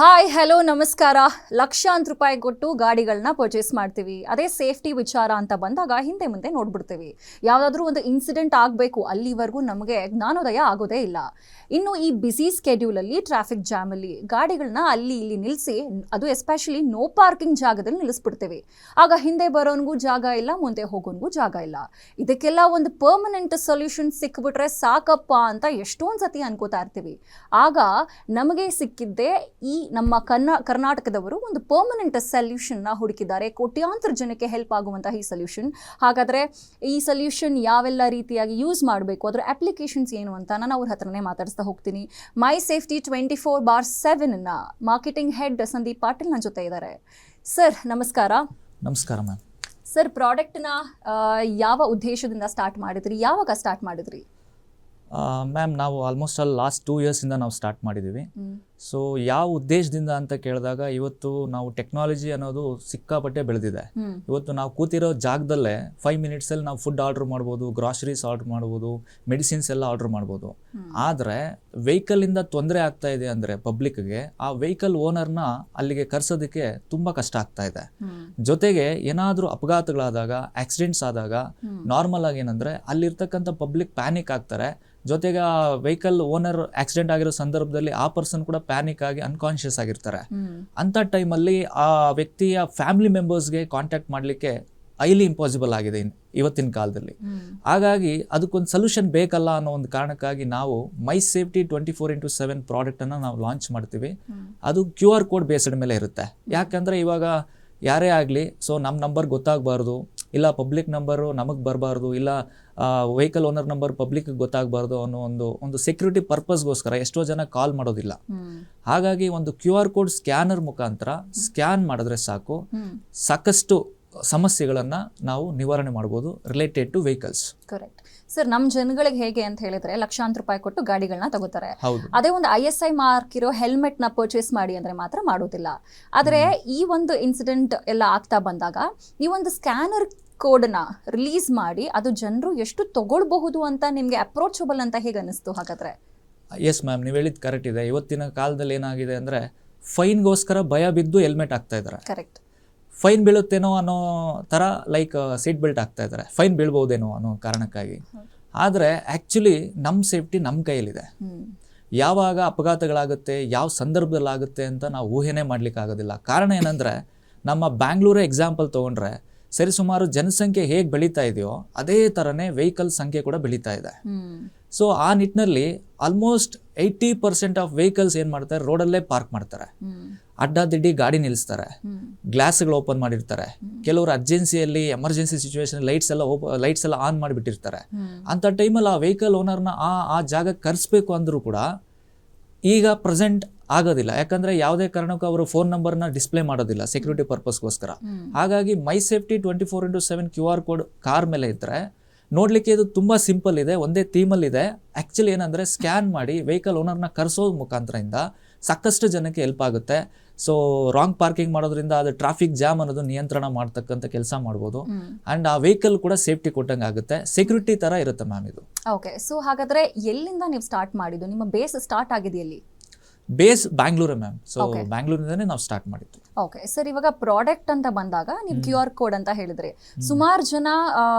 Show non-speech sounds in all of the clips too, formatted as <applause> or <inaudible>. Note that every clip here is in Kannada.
ಹಾಯ್ ಹಲೋ ನಮಸ್ಕಾರ. ಲಕ್ಷಾಂತರ ರೂಪಾಯಿ ಕೊಟ್ಟು ಗಾಡಿಗಳನ್ನ ಪರ್ಚೇಸ್ ಮಾಡ್ತೀವಿ. ಅದೇ ಸೇಫ್ಟಿ ವಿಚಾರ ಅಂತ ಬಂದಾಗ ಹಿಂದೆ ಮುಂದೆ ನೋಡ್ಬಿಡ್ತೀವಿ. ಯಾವುದಾದ್ರೂ ಒಂದು ಇನ್ಸಿಡೆಂಟ್ ಆಗಬೇಕು, ಅಲ್ಲಿವರೆಗೂ ನಮಗೆ ಜ್ಞಾನೋದಯ ಆಗೋದೇ ಇಲ್ಲ. ಇನ್ನು ಈ ಬ್ಯುಸಿ ಸ್ಕೆಡ್ಯೂಲಲ್ಲಿ ಟ್ರಾಫಿಕ್ ಜಾಮಲ್ಲಿ ಗಾಡಿಗಳನ್ನ ಅಲ್ಲಿ ಇಲ್ಲಿ ನಿಲ್ಲಿಸಿ ಅದು ಎಸ್ಪೆಷಲಿ ನೋ ಪಾರ್ಕಿಂಗ್ ಜಾಗದಲ್ಲಿ ನಿಲ್ಲಿಸ್ಬಿಡ್ತೀವಿ. ಆಗ ಹಿಂದೆ ಬರೋನ್ಗೂ ಜಾಗ ಇಲ್ಲ, ಮುಂದೆ ಹೋಗೋನ್ಗೂ ಜಾಗ ಇಲ್ಲ. ಇದಕ್ಕೆಲ್ಲ ಒಂದು ಪರ್ಮನೆಂಟ್ ಸೊಲ್ಯೂಷನ್ ಸಿಕ್ಬಿಟ್ರೆ ಸಾಕಪ್ಪ ಅಂತ ಎಷ್ಟೊಂದು ಸತಿ ಅನ್ಕೋತಾ ಇರ್ತೀವಿ. ಆಗ ನಮಗೆ ಸಿಕ್ಕಿದ್ದೇ ಈ ನಮ್ಮ ಕರ್ನಾ ಕರ್ನಾಟಕದವರು ಒಂದು ಪರ್ಮನೆಂಟ್ ಸೊಲ್ಯೂಷನ್ನ ಹುಡುಕಿದ್ದಾರೆ. ಕೋಟ್ಯಾಂತರ ಜನಕ್ಕೆ ಹೆಲ್ಪ್ ಆಗುವಂತಹ ಈ ಸೊಲ್ಯೂಷನ್ ಹಾಗಾದರೆ ಈ ಸೊಲ್ಯೂಷನ್ ಯಾವೆಲ್ಲ ರೀತಿಯಾಗಿ ಯೂಸ್ ಮಾಡಬೇಕು? ಅದರ ಅಪ್ಲಿಕೇಶನ್ಸ್ ಏನು ಅಂತ ನಾನು ಅವ್ರ ಹತ್ರನೇ ಮಾತಾಡಿಸ್ತಾ ಹೋಗ್ತೀನಿ. My safety twenty four bar ಸೆವೆನ್ನ marketing head Sandeep Patil ನನ್ನ ಜೊತೆ ಇದ್ದಾರೆ. ಸರ್ ನಮಸ್ಕಾರ. ನಮಸ್ಕಾರ ಮ್ಯಾಮ್ ಸರ್ ಪ್ರಾಡಕ್ಟ್ನ ಯಾವ ಉದ್ದೇಶದಿಂದ ಸ್ಟಾರ್ಟ್ ಮಾಡಿದ್ರಿ? ಯಾವಾಗ ಸ್ಟಾರ್ಟ್ ಮಾಡಿದ್ರಿ? ಮ್ಯಾಮ್ ನಾವು ಆಲ್ಮೋಸ್ಟ್ ಆಲ್ ಲಾಸ್ಟ್ ಟೂ ಇಯರ್ಸಿಂದ ನಾವು ಸ್ಟಾರ್ಟ್ ಮಾಡಿದ್ದೀವಿ. ಸೊ ಯಾವ ಉದ್ದೇಶದಿಂದ ಅಂತ ಕೇಳಿದಾಗ ಇವತ್ತು ನಾವು ಟೆಕ್ನಾಲಜಿ ಅನ್ನೋದು ಸಿಕ್ಕಾಪಟ್ಟೆ ಬೆಳೆದಿದೆ. ಇವತ್ತು ನಾವು ಕೂತಿರೋ ಜಾಗದಲ್ಲೇ ಫೈವ್ ಮಿನಿಟ್ಸಲ್ಲಿ ನಾವು ಫುಡ್ ಆರ್ಡ್ರ್ ಮಾಡ್ಬೋದು ಗ್ರಾಸರೀಸ್ ಆರ್ಡರ್ ಮಾಡ್ಬೋದು ಮೆಡಿಸಿನ್ಸ್ ಎಲ್ಲ ಆರ್ಡ್ರ್ ಮಾಡ್ಬೋದು. ಆದರೆ ವೆಹಿಕಲಿಂದ ತೊಂದರೆ ಆಗ್ತಾ ಇದೆ ಅಂದರೆ ಪಬ್ಲಿಕ್ಗೆ ಆ ವೆಹಿಕಲ್ ಓನರ್ನ ಅಲ್ಲಿಗೆ ಕರ್ಸೋದಕ್ಕೆ ತುಂಬ ಕಷ್ಟ ಆಗ್ತಾ ಇದೆ. ಜೊತೆಗೆ ಏನಾದರೂ ಅಪಘಾತಗಳಾದಾಗ ಆಕ್ಸಿಡೆಂಟ್ಸ್ ಆದಾಗ. ನಾರ್ಮಲ್ ಆಗಿ ಏನಂದ್ರೆ ಅಲ್ಲಿರ್ತಕ್ಕಂಥ ಪಬ್ಲಿಕ್ ಪ್ಯಾನಿಕ್ ಆಗ್ತಾರೆ. ಜೊತೆಗೆ ಆ ವೆಹಿಕಲ್ ಓನರ್ ಆಕ್ಸಿಡೆಂಟ್ ಆಗಿರೋ ಸಂದರ್ಭದಲ್ಲಿ ಆ ಪರ್ಸನ್ ಕೂಡ ಪ್ಯಾನಿಕ್ ಆಗಿ ಅನ್ಕಾನ್ಶಿಯಸ್ ಆಗಿರ್ತಾರೆ. ಅಂಥ ಟೈಮಲ್ಲಿ ಆ ವ್ಯಕ್ತಿಯ ಫ್ಯಾಮಿಲಿ ಮೆಂಬರ್ಸ್ಗೆ ಕಾಂಟ್ಯಾಕ್ಟ್ ಮಾಡಲಿಕ್ಕೆ ಐಲಿ ಇಂಪಾಸಿಬಲ್ ಆಗಿದೆ ಇವತ್ತಿನ ಕಾಲದಲ್ಲಿ. ಹಾಗಾಗಿ ಅದಕ್ಕೊಂದು ಸೊಲ್ಯೂಷನ್ ಬೇಕಲ್ಲ ಅನ್ನೋ ಒಂದು ಕಾರಣಕ್ಕಾಗಿ ನಾವು my safety twenty four into seven ಪ್ರಾಡಕ್ಟನ್ನು ನಾವು ಲಾಂಚ್ ಮಾಡ್ತೀವಿ. ಅದು ಕ್ಯೂ ಆರ್ ಕೋಡ್ ಬೇಸ್ಡ್ ಮೇಲೆ ಇರುತ್ತೆ. ಯಾಕಂದರೆ ಇವಾಗ ಯಾರೇ ಆಗಲಿ ಸೊ ನಮ್ಮ ನಂಬರ್ ಗೊತ್ತಾಗಬಾರ್ದು. ಇಲ್ಲ ಪಬ್ಲಿಕ್ ನಂಬರು ನಮಗೆ ಬರಬಾರ್ದು ಇಲ್ಲ ವೆಹಿಕಲ್ ಓನರ್ ನಂಬರ್ ಪಬ್ಲಿಕ್ಗೆ ಗೊತ್ತಾಗಬಾರ್ದು ಅನ್ನೋ ಒಂದು ಒಂದು ಸೆಕ್ಯೂರಿಟಿ ಪರ್ಪಸ್ಗೋಸ್ಕರ ಎಷ್ಟೋ ಜನ ಕಾಲ್ ಮಾಡೋದಿಲ್ಲ. ಹಾಗಾಗಿ ಒಂದು ಕ್ಯೂ ಆರ್ ಕೋಡ್ ಸ್ಕ್ಯಾನರ್ ಮುಖಾಂತರ ಸ್ಕ್ಯಾನ್ ಮಾಡಿದ್ರೆ ಸಾಕು. ಸಾಕಷ್ಟು ಸಮಸ್ಯೆಗಳನ್ನು ನಾವು ನಿವಾರಣೆ ಮಾಡ್ಬೋದು related to vehicles correct sir ನಮ್ಮ ಜನಗಳಿಗೆ ಹೇಗೆ ಅಂತ ಹೇಳಿದ್ರೆ ಲಕ್ಷಾಂತರ ರೂಪಾಯಿ ಕೊಟ್ಟು ಗಾಡಿಗಳನ್ನ ತಗೋತಾರೆ. ಅದೇ ಒಂದು ಐ ಎಸ್ ಐ ಮಾರ್ಕ್ ಇರೋ ಹೆಲ್ಮೆಟ್ನ ಪರ್ಚೇಸ್ ಮಾಡಿ ಅಂದ್ರೆ ಮಾತ್ರ ಮಾಡೋದಿಲ್ಲ. ಆದ್ರೆ ಈ ಒಂದು ಇನ್ಸಿಡೆಂಟ್ ಎಲ್ಲ ಆಗ್ತಾ ಬಂದಾಗ ಈ ಒಂದು ಸ್ಕ್ಯಾನರ್ ಕೋಡ್ನ ರಿಲೀಸ್ ಮಾಡಿ ಅದು ಜನರು ಎಷ್ಟು ತಗೊಳ್ಬಹುದು ಅಂತ ನಿಮಗೆ ಅಪ್ರೋಚಬಲ್ ಅಂತ ಹೇಗೆ ಅನಿಸ್ತು ಹಾಗಾದರೆ? ಎಸ್ ಮ್ಯಾಮ್ ನೀವು ಹೇಳಿದ್ದು ಕರೆಕ್ಟ್ ಇದೆ. ಇವತ್ತಿನ ಕಾಲದಲ್ಲಿ ಏನಾಗಿದೆ ಅಂದರೆ ಫೈನ್ಗೋಸ್ಕರ ಭಯ ಬಿದ್ದು ಹೆಲ್ಮೆಟ್ ಆಗ್ತಾ ಇದ್ದಾರೆ ಕರೆಕ್ಟ್ ಫೈನ್ ಬೀಳುತ್ತೇನೋ ಅನ್ನೋ ಥರ ಲೈಕ್ ಸೀಟ್ ಬೆಲ್ಟ್ ಆಗ್ತಾ ಇದ್ದಾರೆ ಫೈನ್ ಬೀಳ್ಬೋದೇನೋ ಅನ್ನೋ ಕಾರಣಕ್ಕಾಗಿ. ಆದರೆ ಆ್ಯಕ್ಚುಲಿ ನಮ್ಮ ಸೇಫ್ಟಿ ನಮ್ಮ ಕೈಯಲ್ಲಿದೆ. ಯಾವಾಗ ಅಪಘಾತಗಳಾಗುತ್ತೆ ಯಾವ ಸಂದರ್ಭದಲ್ಲಾಗುತ್ತೆ ಅಂತ ನಾವು ಊಹೆನೇ ಮಾಡಲಿಕ್ಕಾಗೋದಿಲ್ಲ. ಕಾರಣ ಏನಂದರೆ ನಮ್ಮ ಬ್ಯಾಂಗ್ಳೂರೇ ಎಕ್ಸಾಂಪಲ್ ತೊಗೊಂಡ್ರೆ ಸರಿಸುಮಾರು ಜನಸಂಖ್ಯೆ ಹೇಗೆ ಬೆಳೀತಾ ಇದೆಯೋ ಅದೇ ಥರನೇ ವೆಹಿಕಲ್ ಸಂಖ್ಯೆ ಕೂಡ ಬೆಳೀತಾ ಇದೆ. ಸೊ ಆ ನಿಟ್ಟಿನಲ್ಲಿ almost eighty percent of vehicles ಏನು ಮಾಡ್ತಾರೆ? ರೋಡಲ್ಲೇ ಪಾರ್ಕ್ ಮಾಡ್ತಾರೆ. ಅಡ್ಡಾದಿಡ್ಡಿ ಗಾಡಿ ನಿಲ್ಲಿಸ್ತಾರೆ ಗ್ಲಾಸ್ಗಳು ಓಪನ್ ಮಾಡಿರ್ತಾರೆ. ಕೆಲವರು ಅರ್ಜೆನ್ಸಿಯಲ್ಲಿ ಎಮರ್ಜೆನ್ಸಿ ಸಿಚುವೇಶನ್ ಲೈಟ್ಸ್ ಎಲ್ಲ ಓಪ ಲೈಟ್ಸ್ ಎಲ್ಲ ಆನ್ ಮಾಡಿಬಿಟ್ಟಿರ್ತಾರೆ. ಅಂಥ ಟೈಮಲ್ಲಿ ಆ ವೆಹಿಕಲ್ ಓನರ್ನ ಆ ಆ ಜಾಗಕ್ಕೆ ಕರೆಸ್ಬೇಕು ಅಂದರೂ ಕೂಡ ಈಗ ಪ್ರೆಸೆಂಟ್ ಆಗೋದಿಲ್ಲ. ಯಾಕಂದರೆ ಯಾವುದೇ ಕಾರಣಕ್ಕೂ ಅವರು ಫೋನ್ ನಂಬರ್ನ ಡಿಸ್ಪ್ಲೇ ಮಾಡೋದಿಲ್ಲ ಸೆಕ್ಯೂರಿಟಿ ಪರ್ಪಸ್ಗೋಸ್ಕರ. ಹಾಗಾಗಿ my safety twenty four into seven Q R code car ಮೇಲೆ ಇದ್ದರೆ ನೋಡಲಿಕ್ಕೆ ಇದು ತುಂಬ ಸಿಂಪಲ್ ಇದೆ ಒಂದೇ ಥೀಮಲ್ಲಿದೆ ಆ್ಯಕ್ಚುಲಿ ಏನಂದರೆ ಸ್ಕ್ಯಾನ್ ಮಾಡಿ ವೆಹಿಕಲ್ ಓನರ್ನ ಕರೆಸೋದು ಮುಖಾಂತರದಿಂದ ಸಾಕಷ್ಟು ಜನಕ್ಕೆ ಹೆಲ್ಪ್ ಆಗುತ್ತೆ. ಸೊ ರಾಂಗ್ ಪಾರ್ಕಿಂಗ್ ಮಾಡೋದ್ರಿಂದ ಅದು ಟ್ರಾಫಿಕ್ ಜಾಮ್ ಅನ್ನೋದು ನಿಯಂತ್ರಣ ಮಾಡ್ತಕ್ಕಂಥ ಕೆಲಸ ಮಾಡ್ಬೋದು. ಅಂಡ್ ಆ ವೆಹಿಕಲ್ ಕೂಡ ಸೇಫ್ಟಿ ಕೊಟ್ಟಂಗೆ ಆಗುತ್ತೆ. ಸೆಕ್ಯೂರಿಟಿ ತರ ಇರುತ್ತೆ ಮ್ಯಾಮ್ ಇದು. ಓಕೆ ಸೊ ಹಾಗಾದ್ರೆ ಎಲ್ಲಿಂದ ನೀವು ಸ್ಟಾರ್ಟ್ ಮಾಡಿದ್ದು? ನಿಮ್ಮ ಬೇಸ್ ಸ್ಟಾರ್ಟ್ ಆಗಿದೆ ಎಲ್ಲಿ ಬೇಸ್ ಬ್ಯಾಂಗ್ಳೂರೇ ಮ್ಯಾಮ್. ಸೊ. ಬ್ಯಾಂಗ್ಳೂರಿಂದನೇ ನಾವು ಸ್ಟಾರ್ಟ್ ಮಾಡಿದ್ದು. ಓಕೆ ಸರ್ ಇವಾಗ ಪ್ರಾಡಕ್ಟ್ ಅಂತ ಬಂದಾಗ ನೀವು ಕ್ಯೂ ಆರ್ ಕೋಡ್ ಅಂತ ಹೇಳಿದ್ರಿ. ಸುಮಾರು ಜನ